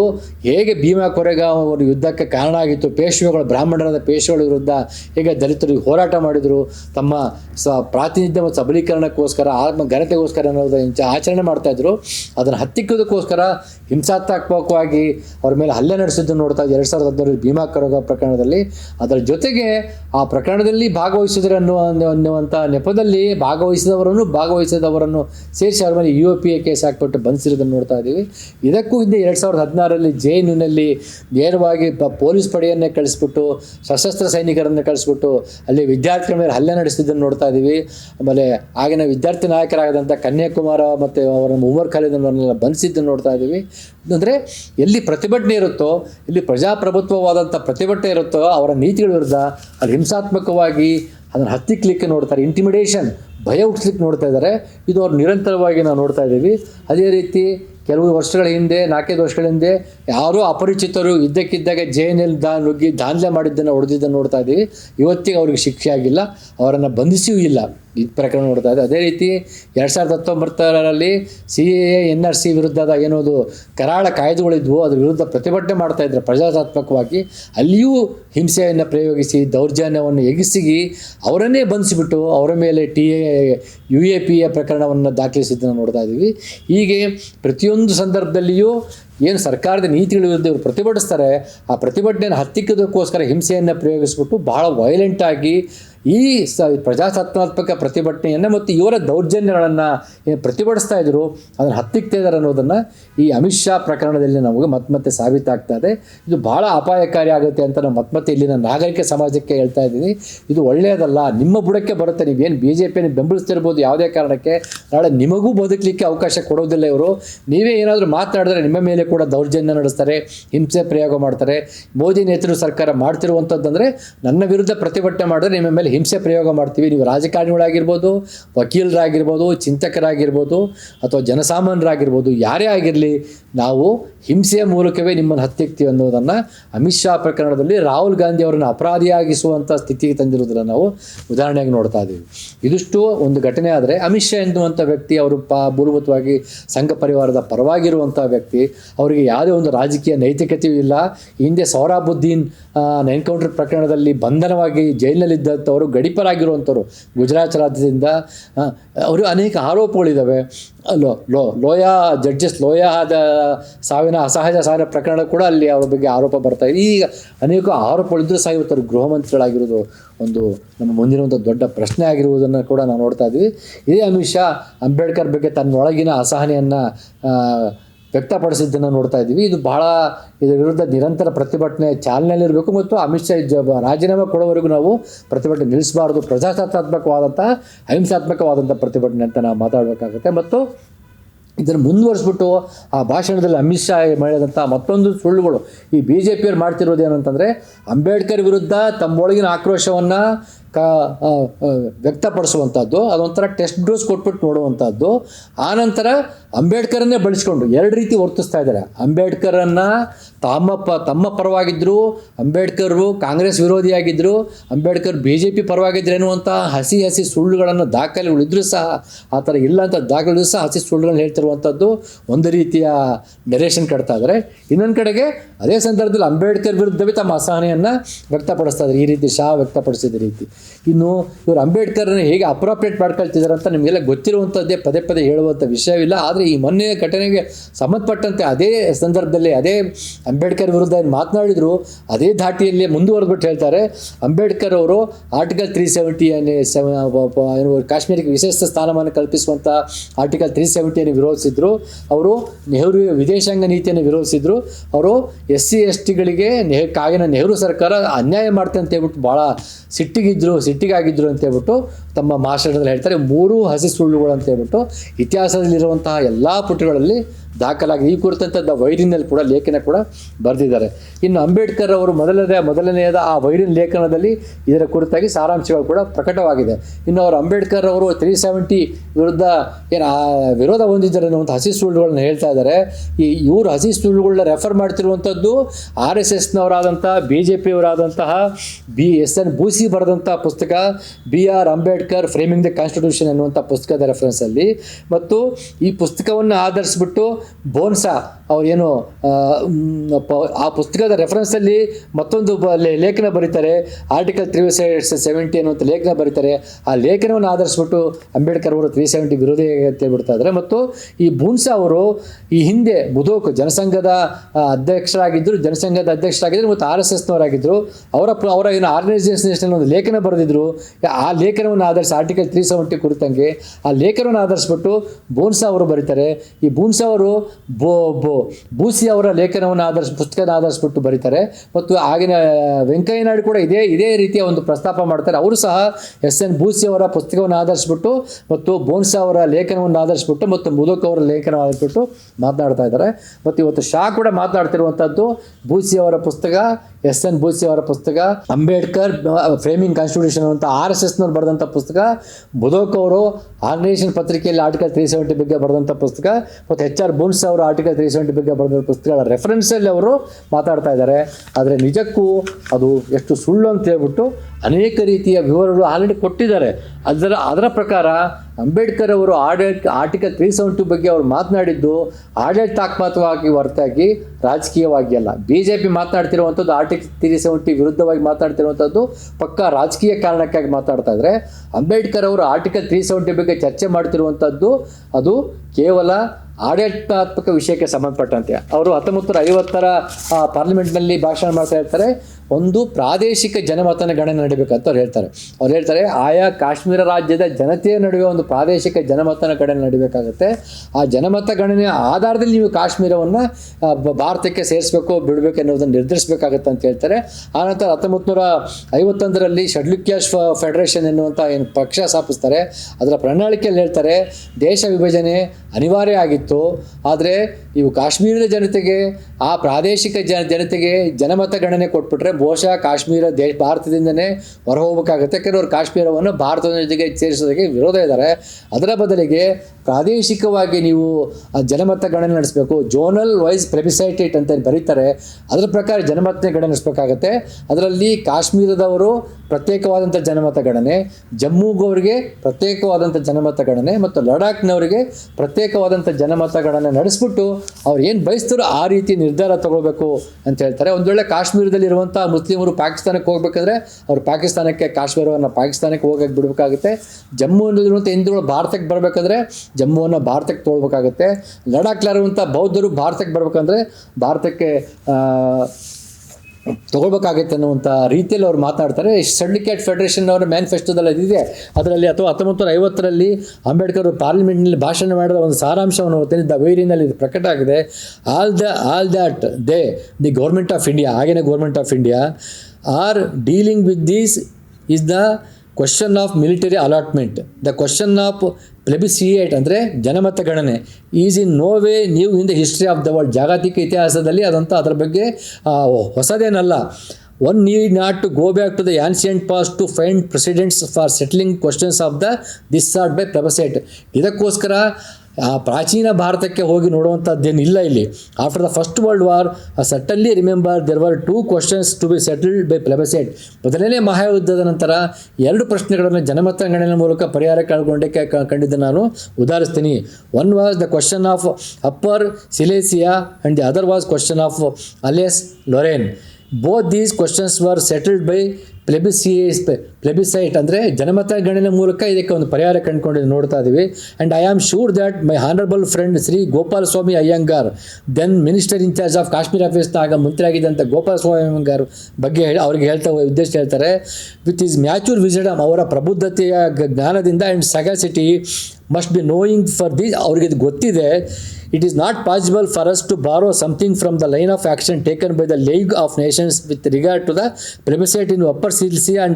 ಹೇಗೆ ಭೀಮಾ ಕೊರೆಗಾವ್ ಯುದ್ಧಕ್ಕೆ ಕಾರಣ ಆಗಿತ್ತು, ಪೇಶ್ವೆಗಳು, ಬ್ರಾಹ್ಮಣರಾದ ಪೇಶ್ವೆಗಳ ವಿರುದ್ಧ ಹೇಗೆ ದಲಿತರು ಹೋರಾಟ ಮಾಡಿದರು, ತಮ್ಮ ಸ ಪ್ರಾತಿನಿಧ್ಯ ಮತ್ತು ಸಬಲೀಕರಣಕ್ಕೋಸ್ಕರ ಆತ್ಮ ಘನತೆಗೋಸ್ಕರ ಅನ್ನೋದು ಆಚರಣೆ ಮಾಡ್ತಾಯಿದ್ರು ಅದನ್ನು ಹತ್ತಿಕ್ಕೋದಕ್ಕೋಸ್ಕರ ಹಿಂಸಾತ್ಮಕವಾಗಿ ಅವ್ರ ಮೇಲೆ ಹಲ್ಲೆ ನಡೆಸಿದ್ದು ನೋಡ್ತಾ ಎರಡು ಸಾವಿರದ ಹದಿನೇಳರಲ್ಲಿ ಭೀಮಾ ಕೊರೆಗಾವ್ ಪ್ರಕರಣದಲ್ಲಿ ಅದರ ಜೊತೆಗೆ ಆ ಪ್ರಕರಣದಲ್ಲಿ ಭಾಗವಹಿಸಿದ್ರೆ ಅನ್ನುವ ಅನ್ನುವಂಥ ನೆಪದಲ್ಲಿ ಭಾಗವಹಿಸಿದವರನ್ನು ಭಾಗವಹಿಸಿದವರನ್ನು ಸೇರಿಸಿ ಅವರ ಮೇಲೆ ಯು ಪಿ ಎ ಕೇಸ್ ಹಾಕ್ಬಿಟ್ಟು ಬಂಧಿಸಿರೋದನ್ನು ನೋಡ್ತಾ ಇದ್ದೀವಿ. ಇದಕ್ಕೂ ಹಿಂದೆ ಎರಡು ಸಾವಿರದ ಹದಿನಾರರಲ್ಲಿ ಜೆ ಎನ್ ಯುನಲ್ಲಿ ನೇರವಾಗಿ ಪೊಲೀಸ್ ಪಡೆಯನ್ನೇ ಕಳಿಸ್ಬಿಟ್ಟು ಸಶಸ್ತ್ರ ಸೈನಿಕರನ್ನು ಕಳಿಸ್ಬಿಟ್ಟು ಅಲ್ಲಿ ವಿದ್ಯಾರ್ಥಿಗಳ ಮೇಲೆ ಹಲ್ಲೆ ನಡೆಸಿದ್ದನ್ನು ನೋಡ್ತಾ ಇದ್ದೀವಿ. ಆಮೇಲೆ ಆಗಿನ ವಿದ್ಯಾರ್ಥಿ ನಾಯಕರಾಗದಂಥ ಕನ್ಯಾಕುಮಾರ ಮತ್ತು ಅವರ ಉಮರ್ ಖಾಲಿದ್ ಅವರನ್ನೆಲ್ಲ ಬಂಧಿಸಿದ್ದನ್ನು ನೋಡ್ತಾ ಇದ್ದೀವಿ. ಅಂದರೆ ಎಲ್ಲಿ ಪ್ರತಿಭಟನೆ ಇರುತ್ತೋ ಇಲ್ಲಿ ಪ್ರಜಾಪ್ರಭುತ್ವವಾದಂಥ ಪ್ರತಿಭಟನೆ ಇರುತ್ತೋ, ಅವರ ನೀತಿಗಳ ವಿರುದ್ಧ ಅಲ್ಲಿ ಹಿಂಸಾತ್ಮಕವಾಗಿ ಅದನ್ನು ಹತ್ತಿಕ್ಲಿಕ್ಕೆ ನೋಡ್ತಾರೆ ಇಂಟಿಮಿಡೇಷನ್ ಭಯ ಹುಟ್ಟಿಸ್ಲಿಕ್ಕೆ ನೋಡ್ತಾ ಇದ್ದಾರೆ. ಇದು ಅವ್ರು ನಿರಂತರವಾಗಿ ನಾವು ನೋಡ್ತಾ ಇದ್ದೀವಿ. ಅದೇ ರೀತಿ ಕೆಲವು ವರ್ಷಗಳ ಹಿಂದೆ, ನಾಲ್ಕೈದು ವರ್ಷಗಳ ಹಿಂದೆ ಯಾರೂ ಅಪರಿಚಿತರು ಇದ್ದಕ್ಕಿದ್ದಾಗ ಜೈನಲ್ಲಿ ದಾ ನುಗ್ಗಿ ದಾಂಧಲೆ ಮಾಡಿದ್ದನ್ನು ಹೊಡೆದಿದ್ದನ್ನು ನೋಡ್ತಾ ಇದ್ದೀವಿ. ಇವತ್ತಿಗೆ ಅವ್ರಿಗೆ ಶಿಕ್ಷೆ ಆಗಿಲ್ಲ, ಅವರನ್ನು ಬಂಧಿಸಿಯೂ ಇಲ್ಲ. ಈ ಪ್ರಕರಣ ನೋಡ್ತಾ ಇದೆ. ಅದೇ ರೀತಿ ಎರಡು ಸಾವಿರದ ಹತ್ತೊಂಬತ್ತರಲ್ಲಿ C A N R C ವಿರುದ್ಧದ ಏನೋದು ಕರಾಳ ಕಾಯ್ದೆಗಳಿದ್ವು, ಅದ್ರ ವಿರುದ್ಧ ಪ್ರತಿಭಟನೆ ಮಾಡ್ತಾ ಇದ್ರು ಪ್ರಜಾತಾತ್ಮಕವಾಗಿ ಅಲ್ಲಿಯೂ ಹಿಂಸೆಯನ್ನು ಪ್ರಯೋಗಿಸಿ, ದೌರ್ಜನ್ಯವನ್ನು ಎಗಿಸಿಗಿ ಅವರನ್ನೇ ಬಂಧಿಸಿಬಿಟ್ಟು ಅವರ ಮೇಲೆ T A, U A P A ಪ್ರಕರಣವನ್ನು ದಾಖಲಿಸಿದ್ದನ್ನು ನೋಡ್ತಾ ಇದ್ದೀವಿ. ಹೀಗೆ ಪ್ರತಿಯೊಂದು ಸಂದರ್ಭದಲ್ಲಿಯೂ ಏನು ಸರ್ಕಾರದ ನೀತಿಗಳ ವಿರುದ್ಧ ಇವರು ಪ್ರತಿಭಟಿಸ್ತಾರೆ, ಆ ಪ್ರತಿಭಟನೆಯನ್ನು ಹತ್ತಿಕ್ಕೋದಕ್ಕೋಸ್ಕರ ಹಿಂಸೆಯನ್ನು ಪ್ರಯೋಗಿಸ್ಬಿಟ್ಟು ಬಹಳ ವೈಲೆಂಟಾಗಿ ಈ ಸ ಪ್ರಜಾಸತ್ತಾತ್ಮಕ ಪ್ರತಿಭಟನೆಯನ್ನು ಮತ್ತು ಇವರ ದೌರ್ಜನ್ಯಗಳನ್ನು ಏನು ಪ್ರತಿಭಟಿಸ್ತಾ ಇದ್ದರು ಅದನ್ನು ಹತ್ತಿಕ್ತಾ ಇದ್ದಾರೆ ಅನ್ನೋದನ್ನು ಈ ಅಮಿತ್ ಶಾ ಪ್ರಕರಣದಲ್ಲಿ ನಮಗೆ ಮತ್ತೆ ಸಾಬೀತಾಗ್ತಾ ಇದೆ. ಇದು ಬಹಳ ಅಪಾಯಕಾರಿ ಆಗುತ್ತೆ ಅಂತ ನಾವು ಮತ್ತೆ ಇಲ್ಲಿನ ನಾಗರಿಕ ಸಮಾಜಕ್ಕೆ ಹೇಳ್ತಾ ಇದ್ದೀನಿ. ಇದು ಒಳ್ಳೆಯದಲ್ಲ, ನಿಮ್ಮ ಬುಡಕ್ಕೆ ಬರುತ್ತೆ ನೀವೇನು ಬಿ ಜೆ ಪಿಯನ್ನು ಬೆಂಬಲಿಸ್ತಿರ್ಬೋದು ಯಾವುದೇ ಕಾರಣಕ್ಕೆ, ನಾಳೆ ನಿಮಗೂ ಬದುಕಲಿಕ್ಕೆ ಅವಕಾಶ ಕೊಡೋದಿಲ್ಲ ಇವರು. ನೀವೇ ಏನಾದರೂ ಮಾತನಾಡಿದ್ರೆ ನಿಮ್ಮ ಮೇಲೆ ಕೂಡ ದೌರ್ಜನ್ಯ ನಡೆಸ್ತಾರೆ, ಹಿಂಸೆ ಪ್ರಯೋಗ ಮಾಡ್ತಾರೆ. ಮೋದಿ ನೇತೃತ್ವ ಸರ್ಕಾರ ಮಾಡ್ತಿರುವಂಥದ್ದಂದರೆ ನನ್ನ ವಿರುದ್ಧ ಪ್ರತಿಭಟನೆ ಮಾಡಿದ್ರೆ ನಿಮ್ಮ ಮೇಲೆ ಹಿಂಸೆ ಪ್ರಯೋಗ ಮಾಡ್ತೀವಿ. ನೀವು ರಾಜಕಾರಣಿಗಳಾಗಿರ್ಬೋದು, ವಕೀಲರಾಗಿರ್ಬೋದು, ಚಿಂತಕರಾಗಿರ್ಬೋದು ಅಥವಾ ಜನಸಾಮಾನ್ಯರಾಗಿರ್ಬೋದು, ಯಾರೇ ಆಗಿರಲಿ, ನಾವು ಹಿಂಸೆಯ ಮೂಲಕವೇ ನಿಮ್ಮನ್ನು ಹತ್ತಿಕ್ತೀವಿ ಅನ್ನೋದನ್ನು ಅಮಿತ್ ಶಾ ಪ್ರಕರಣದಲ್ಲಿ ರಾಹುಲ್ ಗಾಂಧಿ ಅವರನ್ನು ಅಪರಾಧಿಯಾಗಿಸುವಂಥ ಸ್ಥಿತಿಗೆ ತಂದಿರುವುದನ್ನು ನಾವು ಉದಾಹರಣೆಯಾಗಿ ನೋಡ್ತಾ ಇದ್ದೀವಿ. ಇದಿಷ್ಟು ಒಂದು ಘಟನೆ ಆದರೆ ಅಮಿತ್ ಶಾ ಎನ್ನುವಂಥ ವ್ಯಕ್ತಿ ಅವರು ಪಾ ಮೂಲಭೂತವಾಗಿ ಸಂಘ ಪರಿವಾರದ ಪರವಾಗಿರುವಂಥ ವ್ಯಕ್ತಿ. ಅವರಿಗೆ ಯಾವುದೇ ಒಂದು ರಾಜಕೀಯ ನೈತಿಕತೆಯೂ ಇಲ್ಲ. ಹಿಂದೆ ಸೌರಾಬುದ್ದೀನ್ ಎನ್ಕೌಂಟರ್ ಪ್ರಕರಣದಲ್ಲಿ ಬಂಧನವಾಗಿ ಜೈಲಿನಲ್ಲಿದ್ದಂಥವರು ಗಡಿಪರಾಗಿರುವಂಥವ್ರು ಗುಜರಾತ್ ರಾಜ್ಯದಿಂದ ಅವರು ಅನೇಕ ಆರೋಪಗಳಿದ್ದಾವೆ ಲೋ ಲೋ, ಲೋಯಾ, ಜಡ್ಜಸ್ ಲೋಯಾದ ಸಾವಿನ ಅಸಹಜ ಸಾವಿನ ಪ್ರಕರಣ ಕೂಡ ಅಲ್ಲಿ ಅವ್ರ ಬಗ್ಗೆ ಆರೋಪ ಬರ್ತಾ ಇದೆ. ಈಗ ಅನೇಕ ಆರೋಪಗಳಿದ್ದರೂ ಸಹ ಇವತ್ತು ಗೃಹ ಮಂತ್ರಿಗಳಾಗಿರೋದು ಒಂದು ನಮ್ಮ ಮುಂದಿರುವಂಥ ದೊಡ್ಡ ಪ್ರಶ್ನೆ ಆಗಿರುವುದನ್ನು ಕೂಡ ನಾವು ನೋಡ್ತಾ ಇದ್ವಿ ಇದೇ ಅಮಿತ್ ಅಂಬೇಡ್ಕರ್ ಬಗ್ಗೆ ತನ್ನೊಳಗಿನ ಅಸಹನೆಯನ್ನು ವ್ಯಕ್ತಪಡಿಸಿದ್ದನ್ನು ನೋಡ್ತಾ ಇದ್ದೀವಿ. ಇದು ಬಹಳ ಇದರ ವಿರುದ್ಧ ನಿರಂತರ ಪ್ರತಿಭಟನೆ ಚಾಲನೆಯಲ್ಲಿರಬೇಕು ಮತ್ತು ಅಮಿತ್ ಶಾ ಜ ರಾಜೀನಾಮೆ ಕೊಡೋವರೆಗೂ ನಾವು ಪ್ರತಿಭಟನೆ ನಿಲ್ಲಿಸಬಾರ್ದು. ಪ್ರಜಾಸತ್ತಾತ್ಮಕವಾದಂಥ ಅಹಿಂಸಾತ್ಮಕವಾದಂಥ ಪ್ರತಿಭಟನೆ ಅಂತ ನಾವು ಮಾತಾಡಬೇಕಾಗುತ್ತೆ. ಮತ್ತು ಇದನ್ನು ಮುಂದುವರಿಸ್ಬಿಟ್ಟು ಆ ಭಾಷಣದಲ್ಲಿ ಅಮಿತ್ ಶಾ ಮಾಡಿದಂಥ ಮತ್ತೊಂದು ಸುಳ್ಳುಗಳು. ಈ ಬಿ ಜೆ ಪಿಯವ್ರು ಮಾಡ್ತಿರೋದು ಏನಂತಂದರೆ ಅಂಬೇಡ್ಕರ್ ವಿರುದ್ಧ ತಮ್ಮೊಳಗಿನ ಆಕ್ರೋಶವನ್ನು ಕ ವ್ಯಕ್ತಪಡಿಸುವಂಥದ್ದು, ಅದೊಂಥರ ಟೆಸ್ಟ್ ಡೋಸ್ ಕೊಟ್ಬಿಟ್ಟು ನೋಡುವಂಥದ್ದು. ಆನಂತರ ಅಂಬೇಡ್ಕರನ್ನೇ ಬಳಸ್ಕೊಂಡು ಎರಡು ರೀತಿ ವರ್ತಿಸ್ತಾ ಇದ್ದಾರೆ. ಅಂಬೇಡ್ಕರನ್ನು ತಮ್ಮ ಪ, ತಮ್ಮ ಪರವಾಗಿದ್ದರು ಅಂಬೇಡ್ಕರು ಕಾಂಗ್ರೆಸ್ ವಿರೋಧಿಯಾಗಿದ್ದರು ಅಂಬೇಡ್ಕರ್ ಬಿ ಜೆ ಪಿ ಪರವಾಗಿದ್ದರು ಎನ್ನುವಂಥ ಹಸಿ ಹಸಿ ಸುಳ್ಳುಗಳನ್ನು ದಾಖಲೆಗಳಿದ್ರೂ ಸಹ ಆ ಥರ ಇಲ್ಲ ಅಂತ ದಾಖಲೆಗಳು ಸಹ ಹಸಿ ಸುಳ್ಳುಗಳನ್ನು ಹೇಳ್ತಿರುವಂಥದ್ದು ಒಂದು ರೀತಿಯ ನೆರೇಷನ್ ಕಟ್ತಾ ಇದ್ದಾರೆ. ಇನ್ನೊಂದು ಕಡೆಗೆ ಅದೇ ಸಂದರ್ಭದಲ್ಲಿ ಅಂಬೇಡ್ಕರ್ ವಿರುದ್ಧವೇ ತಮ್ಮ ಅಸಹನೆಯನ್ನು ವ್ಯಕ್ತಪಡಿಸ್ತಾ ಇದ್ದಾರೆ. ಈ ರೀತಿ ಶಾ ವ್ಯಕ್ತಪಡಿಸಿದ ರೀತಿ. ಇನ್ನು ಇವರು ಅಂಬೇಡ್ಕರ್ನ ಹೇಗೆ ಅಪ್ರಾಪ್ರೇಟ್ ಮಾಡ್ಕೊಳ್ತಿದ್ದಾರೆ ಅಂತ ನಿಮಗೆಲ್ಲ ಗೊತ್ತಿರುವಂಥದ್ದೇ ಪದೇ ಪದೇ ಹೇಳುವಂಥ ವಿಷಯವಿಲ್ಲ. ಆದರೆ ಈ ಮೊನ್ನೆ ಘಟನೆಗೆ ಸಂಬಂಧಪಟ್ಟಂತೆ ಅದೇ ಸಂದರ್ಭದಲ್ಲಿ ಅದೇ ಅಂಬೇಡ್ಕರ್ ವಿರುದ್ಧ ಏನು ಮಾತನಾಡಿದ್ರು, ಅದೇ ಧಾಟಿಯಲ್ಲಿ ಮುಂದುವರೆದ್ಬಿಟ್ಟು ಹೇಳ್ತಾರೆ. ಅಂಬೇಡ್ಕರ್ ಅವರು ಆರ್ಟಿಕಲ್ ತ್ರೀ ಸೆವೆಂಟಿ ಏನು ಕಾಶ್ಮೀರಿಗೆ ವಿಶೇಷ ಸ್ಥಾನಮಾನ ಕಲ್ಪಿಸುವಂಥ ಆರ್ಟಿಕಲ್ ತ್ರೀ ಸೆವೆಂಟಿಯನ್ನು ವಿರೋಧಿಸಿದ್ರು. ಅವರು ನೆಹರು, ವಿದೇಶಾಂಗ ನೀತಿಯನ್ನು ವಿರೋಧಿಸಿದ್ರು. ಅವರು ಎಸ್ ಸಿ ಎಸ್ ಟಿಗಳಿಗೆ ನೆಹ ಆಗಿನ ನೆಹರು ಸರ್ಕಾರ ಅನ್ಯಾಯ ಮಾಡ್ತಂತ ಹೇಳ್ಬಿಟ್ಟು ಭಾಳ ಸಿಟ್ಟಿಗಿದ್ರು. ಸಿಟ್ಟಿಗಾಗಿದ್ರು ಅಂತ ಹೇಳ್ಬಿಟ್ಟು ತಮ್ಮ ಮಾಸ್ಟರ್ನಲ್ಲಿ ಹೇಳ್ತಾರೆ ಮೂರು ಹಸಿ ಸುಳ್ಳುಗಳು ಅಂತ ಹೇಳ್ಬಿಟ್ಟು ಇತಿಹಾಸದಲ್ಲಿರುವಂತಹ ಎಲ್ಲ ಪುಟಗಳಲ್ಲಿ ದಾಖಲಾಗಿ ಈ ಕುರಿತಂತದ್ದು ವೈರಿನಲ್ಲಿ ಕೂಡ ಲೇಖನ ಕೂಡ ಬರೆದಿದ್ದಾರೆ. ಇನ್ನು ಅಂಬೇಡ್ಕರ್ ಅವರು ಮೊದಲನೇ, ಮೊದಲನೆಯದ ಆ ವೈರಿನ ಲೇಖನದಲ್ಲಿ ಇದರ ಕುರಿತಾಗಿ ಸಾರಾಂಶಗಳು ಕೂಡ ಪ್ರಕಟವಾಗಿದೆ. ಇನ್ನು ಅವರು ಅಂಬೇಡ್ಕರ್ ಅವರು ತ್ರೀ ಸೆವೆಂಟಿ ವಿರುದ್ಧ ಏನು ವಿರೋಧ ಹೊಂದಿದ್ದಾರೆ ಅನ್ನುವಂಥ ಹಸಿ ಸುಳ್ಳುಗಳನ್ನ ಹೇಳ್ತಾ ಇದ್ದಾರೆ. ಈ ಇವರು ಹಸಿ ಸುಳ್ಳುಗಳನ್ನ ರೆಫರ್ ಮಾಡ್ತಿರುವಂಥದ್ದು ಆರ್ ಎಸ್ ಎಸ್ನವರಾದಂಥ, ಬಿ ಜೆ ಪಿಯವರಾದಂತಹ ಬಿ ಎಸ್ ಎನ್ ಬೂಸಿ ಬರೆದಂಥ ಪುಸ್ತಕ B R Ambedkar framing the constitution ಅನ್ನುವಂಥ ಪುಸ್ತಕದ ರೆಫರೆನ್ಸಲ್ಲಿ ಮತ್ತು ಈ ಪುಸ್ತಕವನ್ನು ಆಧರಿಸ್ಬಿಟ್ಟು ಬೋನ್ಸಾ ಅವರೇನು ಆ, ಪುಸ್ತಕದ ರೆಫರೆನ್ಸಲ್ಲಿ ಮತ್ತೊಂದು ಲೇಖನ ಬರೀತಾರೆ. ಆರ್ಟಿಕಲ್ ತ್ರೀ ಸೆವೆಂಟಿ ಅನ್ನುವಂಥ ಲೇಖನ ಬರೀತಾರೆ. ಆ ಲೇಖನವನ್ನು ಆಧರಿಸ್ಬಿಟ್ಟು ಅಂಬೇಡ್ಕರ್ ಅವರು ತ್ರೀ ಸೆವೆಂಟಿ ವಿರೋಧಿ ಅಂತ ಹೇಳ್ಬಿಡ್ತಾ ಇದ್ದಾರೆ. ಮತ್ತು ಈ ಬೂನ್ಸಾ ಅವರು ಈ ಹಿಂದೆ ಬುಧೋಕ್ ಜನಸಂಘದ ಅಧ್ಯಕ್ಷರಾಗಿದ್ದರು ಜನಸಂಘದ ಅಧ್ಯಕ್ಷರಾಗಿದ್ದರು ಮತ್ತು ಆರ್ ಎಸ್ ಎಸ್ನವರಾಗಿದ್ದರು ಅವರ ಅವರ ಏನು ಆರ್ಗನೈಸೇಷನ್ ಒಂದು ಲೇಖನ ಬರೆದಿದ್ರು. ಆ ಲೇಖನವನ್ನು ಆಧರಿಸಿ ಆರ್ಟಿಕಲ್ ತ್ರೀ ಸೆವೆಂಟಿ ಕುರಿತಂಗೆ ಆ ಲೇಖನವನ್ನು ಆಧರಿಸ್ಬಿಟ್ಟು ಬೂನ್ಸಾ ಅವರು ಬರೀತಾರೆ. ಈ ಬೂನ್ಸಾ ಅವರು ಬೋ ಬೋ. ಬೂಸಿ ಅವರ ಲೇಖನವನ್ನು ಆಧರಿಸಿ ಪುಸ್ತಕದ ಆಧರಿಸ್ಬಿಟ್ಟು ಬರೀತಾರೆ. ಮತ್ತು ಆಗಿನ ವೆಂಕಯ್ಯ ನಾಯ್ಡು ಕೂಡ ಇದೇ ಇದೇ ರೀತಿಯ ಒಂದು ಪ್ರಸ್ತಾಪ ಮಾಡ್ತಾರೆ. ಅವರು ಸಹ ಎಸ್ ಎನ್ ಬೂಸಿ ಅವರ ಪುಸ್ತಕವನ್ನು ಆಧರಿಸ್ಬಿಟ್ಟು ಮತ್ತು ಬೋನ್ಸ ಅವರ ಲೇಖನವನ್ನು ಆಧರಿಸ್ಬಿಟ್ಟು ಮತ್ತು ಮುದುಕ್ ಅವರ ಲೇಖನ ಆಧರಿಸ್ಬಿಟ್ಟು ಮಾತನಾಡ್ತಾ ಇದ್ದಾರೆ. ಮತ್ತು ಇವತ್ತು ಶಾ ಕೂಡ ಮಾತನಾಡ್ತಿರುವಂಥದ್ದು ಬೂಸಿ ಅವರ ಪುಸ್ತಕ ಎಸ್ ಎನ್ ಬೋಸಿ ಅವರ ಪುಸ್ತಕ, ಅಂಬೇಡ್ಕರ್ ಫ್ರೇಮಿಂಗ್ ಕಾನ್ಸ್ಟಿಟ್ಯೂಷನ್ ಅಂತ ಆರ್ ಎಸ್ ಎಸ್ನವ್ರು ಬರೆದಂಥ ಪುಸ್ತಕ, ಬುಧೋಕ್ ಅವರು ಆರ್ಗನೈಸೇಷನ್ ಪತ್ರಿಕೆಯಲ್ಲಿ ಆರ್ಟಿಕಲ್ ತ್ರೀ ಸೆವೆಂಟಿ ಬಗ್ಗೆ ಬರೆದಂಥ ಪುಸ್ತಕ, ಮತ್ತು ಎಚ್ ಆರ್ ಬೋನ್ಸ್ ಅವರು ಆರ್ಟಿಕಲ್ ತ್ರೀ ಸೆವೆಂಟಿ ಬಗ್ಗೆ ಬರೆದಂಥ ಪುಸ್ತಕಗಳ ರೆಫರೆನ್ಸಲ್ಲಿ ಅವರು ಮಾತಾಡ್ತಾ ಇದ್ದಾರೆ. ಆದರೆ ನಿಜಕ್ಕೂ ಅದು ಎಷ್ಟು ಸುಳ್ಳು ಅಂತ ಹೇಳ್ಬಿಟ್ಟು ಅನೇಕ ರೀತಿಯ ವಿವರಗಳು ಆಲ್ರೆಡಿ ಕೊಟ್ಟಿದ್ದಾರೆ. ಅದರ ಅದರ ಪ್ರಕಾರ ಅಂಬೇಡ್ಕರ್ ಅವರು ಆಡಳಿತ, ಆರ್ಟಿಕಲ್ ತ್ರೀ ಸೆವೆಂಟಿ ಬಗ್ಗೆ ಅವರು ಮಾತನಾಡಿದ್ದು ಆಡಳಿತಾತ್ಮಕವಾಗಿ ಹೊರತಾಗಿ ರಾಜಕೀಯವಾಗಿ ಅಲ್ಲ. ಬಿ ಜೆ ಪಿ ಮಾತನಾಡ್ತಿರುವಂಥದ್ದು ಆರ್ಟಿಕಲ್ ತ್ರೀ ಸೆವೆಂಟಿ ವಿರುದ್ಧವಾಗಿ ಮಾತನಾಡ್ತಿರುವಂಥದ್ದು ಪಕ್ಕಾ ರಾಜಕೀಯ ಕಾರಣಕ್ಕಾಗಿ ಮಾತಾಡ್ತಾ ಇದ್ದರೆ. ಅಂಬೇಡ್ಕರ್ ಅವರು ಆರ್ಟಿಕಲ್ ತ್ರೀ ಸೆವೆಂಟಿ ಬಗ್ಗೆ ಚರ್ಚೆ ಮಾಡ್ತಿರುವಂಥದ್ದು ಅದು ಕೇವಲ ಆಡಳಿತಾತ್ಮಕ ವಿಷಯಕ್ಕೆ ಸಂಬಂಧಪಟ್ಟಂತೆ. ಅವರು ಹತ್ತೊಂಬತ್ತು ನೂರ ಐವತ್ತರ ಪಾರ್ಲಿಮೆಂಟ್ನಲ್ಲಿ ಭಾಷಣ ಮಾಡ್ತಾ ಇರ್ತಾರೆ. ಒಂದು ಪ್ರಾದೇಶಿಕ ಜನಮತನ ಗಣನೆ ನಡೀಬೇಕಂತ ಅವ್ರು ಹೇಳ್ತಾರೆ. ಅವ್ರು ಹೇಳ್ತಾರೆ, ಆಯಾ ಕಾಶ್ಮೀರ ರಾಜ್ಯದ ಜನತೆಯ ನಡುವೆ ಒಂದು ಪ್ರಾದೇಶಿಕ ಜನಮತನ ಗಣನೆ ನಡೀಬೇಕಾಗತ್ತೆ. ಆ ಜನಮತ ಗಣನೆಯ ಆಧಾರದಲ್ಲಿ ನೀವು ಕಾಶ್ಮೀರವನ್ನು ಭಾರತಕ್ಕೆ ಸೇರಿಸಬೇಕು, ಬಿಡಬೇಕು ಎನ್ನುವುದನ್ನು ನಿರ್ಧರಿಸಬೇಕಾಗುತ್ತೆ ಅಂತ ಹೇಳ್ತಾರೆ. ಆನಂತರ ಹತ್ತೊಂಬತ್ತು ನೂರ ಐವತ್ತೊಂದರಲ್ಲಿ ಷಡ್ಲುಕ್ಯ ಫೆಡರೇಷನ್ ಎನ್ನುವಂಥ ಏನು ಪಕ್ಷ ಸ್ಥಾಪಿಸ್ತಾರೆ. ಅದರ ಪ್ರಣಾಳಿಕೆಯಲ್ಲಿ ಹೇಳ್ತಾರೆ, ದೇಶ ವಿಭಜನೆ ಅನಿವಾರ್ಯ ಆಗಿತ್ತು. ಆದರೆ ನೀವು ಕಾಶ್ಮೀರದ ಜನತೆಗೆ, ಆ ಪ್ರಾದೇಶಿಕ ಜನ, ಜನತೆಗೆ ಜನಮತ ಗಣನೆ ಕೊಟ್ಬಿಟ್ರೆ ಬಹುಶಃ ಕಾಶ್ಮೀರ ದೇಶ ಭಾರತದಿಂದನೇ ಹೊರ ಹೋಗ್ಬೇಕಾಗುತ್ತೆ ಯಾಕಂದ್ರೆ ಅವ್ರು ಕಾಶ್ಮೀರವನ್ನು ಭಾರತದ ಜೊತೆಗೆ ಸೇರಿಸೋದಕ್ಕೆ ವಿರೋಧ ಇದ್ದಾರೆ. ಅದರ ಬದಲಿಗೆ ಪ್ರಾದೇಶಿಕವಾಗಿ ನೀವು ಆ ಜನಮತ ಗಣನೆ ನಡೆಸಬೇಕು. ಜೋನಲ್ ವೈಸ್ ಪ್ರೆಬಿಸೈಟೇಟ್ ಅಂತ ಬರೀತಾರೆ. ಅದರ ಪ್ರಕಾರ ಜನಮತ ಗಣನೆ ನಡೆಸಬೇಕಾಗತ್ತೆ. ಅದರಲ್ಲಿ ಕಾಶ್ಮೀರದವರು ಪ್ರತ್ಯೇಕವಾದಂಥ ಜನಮತ ಗಣನೆ, ಜಮ್ಮುಗವರಿಗೆ ಪ್ರತ್ಯೇಕವಾದಂಥ ಜನಮತ ಗಣನೆ ಮತ್ತು ಲಡಾಖ್ನವರಿಗೆ ಪ್ರತ್ಯೇಕವಾದಂಥ ಜನಮತ ಗಣನೆ ನಡೆಸ್ಬಿಟ್ಟು ಅವ್ರು ಏನು ಬಯಸ್ತಾರೋ ಆ ರೀತಿ ನಿರ್ಧಾರ ತಗೊಳ್ಬೇಕು ಅಂತ ಹೇಳ್ತಾರೆ. ಒಂದು ವೇಳೆ ಕಾಶ್ಮೀರದಲ್ಲಿರುವಂಥ ಮುಸ್ಲಿಮರು ಪಾಕಿಸ್ತಾನಕ್ಕೆ ಹೋಗ್ಬೇಕಾದ್ರೆ ಅವರು ಪಾಕಿಸ್ತಾನಕ್ಕೆ, ಕಾಶ್ಮೀರವನ್ನು ಪಾಕಿಸ್ತಾನಕ್ಕೆ ಹೋಗಕ್ಕೆ ಬಿಡಬೇಕಾಗುತ್ತೆ. ಜಮ್ಮುನಲ್ಲಿರುವಂಥ ಹಿಂದೂಗಳು ಭಾರತಕ್ಕೆ ಬರಬೇಕಾದ್ರೆ ಜಮ್ಮುವನ್ನು ಭಾರತಕ್ಕೆ ತೊಗೊಳ್ಬೇಕಾಗುತ್ತೆ ಲಡಾಖ್ಲಿರುವಂಥ ಬೌದ್ಧರು ಭಾರತಕ್ಕೆ ಬರಬೇಕಂದ್ರೆ ಭಾರತಕ್ಕೆ ಅನ್ನುವಂಥ ರೀತಿಯಲ್ಲಿ ಅವ್ರು ಮಾತಾಡ್ತಾರೆ. ಸಂಡಿಕೇಟ್ ಫೆಡರೇಷನ್ ಅವರ ಮ್ಯಾನಿಫೆಸ್ಟೋದಲ್ಲಿ ಅದಿದೆ ಅದರಲ್ಲಿ ಅಥವಾ ಹತ್ತೊಂಬತ್ತು ನೂರ ಐವತ್ತರಲ್ಲಿ ಅಂಬೇಡ್ಕರ್ ಪಾರ್ಲಿಮೆಂಟ್ನಲ್ಲಿ ಭಾಷಣ ಮಾಡಿದ ಒಂದು ಸಾರಾಂಶವನ್ನು ಓದ್ತೀನಿ ದ ವೈರಿನಲ್ಲಿ ಇದು ಪ್ರಕಟ ಆಗಿದೆ. All the all that they the government of India ಆಗಿನ government of India are dealing with these is the question of military allotment the question of plebiscite ಅಂದರೆ ಜನಮತ ಗಣನೆ. Is in no way new in the history of the world ಜಾಗತಿಕ ಇತಿಹಾಸದಲ್ಲಿ ಅದಂತ ಅದರ ಬಗ್ಗೆ ಹೊಸದೇನಲ್ಲ. One need not to go back to the ancient past to find precedents for settling questions of the this art by plebiscite ಇದಕ್ಕೋಸ್ಕರ ಆ ಪ್ರಾಚೀನ ಭಾರತಕ್ಕೆ ಹೋಗಿ ನೋಡುವಂಥದ್ದೇನು ಇಲ್ಲ. After the first world war suddenly remember there were two questions to be settled by plebiscite ಮೊದಲನೇ ಮಹಾಯುದ್ಧದ ನಂತರ ಎರಡು ಪ್ರಶ್ನೆಗಳನ್ನು ಜನಮತ ಮೂಲಕ ಪರಿಹಾರ ಕಂಡುಕೊಂಡಕ್ಕೆ ಕಂಡಿದ್ದು ನಾನು. ಉದಾಹರಿಸ್ತೀನಿ. One was the question of upper Silesia and the other was question of Alsace Lorraine both these questions were settled by plebiscites plebiscite ಅಂದರೆ ಜನಮತ ಗಣನೆ ಮೂಲಕ ಇದಕ್ಕೆ ಒಂದು ಪರಿಹಾರ ಕಂಡುಕೊಂಡು ನೋಡ್ತಾ ಇದ್ದೀವಿ and I am sure that my honourable friend Shri Gopala Swami Ayyangar then minister in charge of Kashmir ಆಫೀಸ್ನಾಗ ಮಂತ್ರಿ ಆಗಿದ್ದಂಥ ಗೋಪಾಲ ಸ್ವಾಮಿ ಅಯ್ಯಂಗಾರ್ ಬಗ್ಗೆ ಹೇಳಿ, ಅವ್ರಿಗೆ ಹೇಳ್ತಾ ಉದ್ದೇಶ ಹೇಳ್ತಾರೆ. ವಿತ್ ಈಸ್ ಮ್ಯಾಚೂರ್ ವಿಜಡಮ್ ಅವರ ಪ್ರಬುದ್ಧತೆಯ ಜ್ಞಾನದಿಂದ and sagacity must be knowing for the ಅವ್ರಿಗೆ ಇದು ಗೊತ್ತಿದೆ. It is not possible for us to borrow something from the line of action taken by the League of Nations with regard to the plebiscite in upper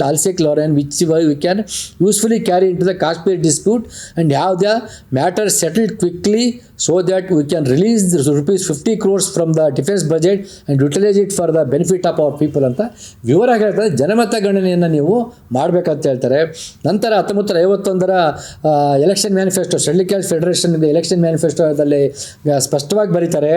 Alsace Lorraine which we can usefully carry in to the Kashmir dispute and ಯಾವುದೇ the matter settled quickly so that we can release rupees fifty crores from the defence budget and utilise it for the benefit of our people ಅಂತ ವಿವರ ಹೇಳ್ತಾರೆ ಜನಮತ ಗಣನೆಯನ್ನು ನೀವು ಮಾಡಬೇಕಂತ ಹೇಳ್ತಾರೆ. ನಂತರ ಹತ್ತೊಂಬತ್ತರ ಐವತ್ತೊಂದರ election manifesto scheduled caste federation election ಮ್ಯಾನಿಫೆಸ್ಟೋದಲ್ಲಿ ಸ್ಪಷ್ಟವಾಗಿ ಬರೀತಾರೆ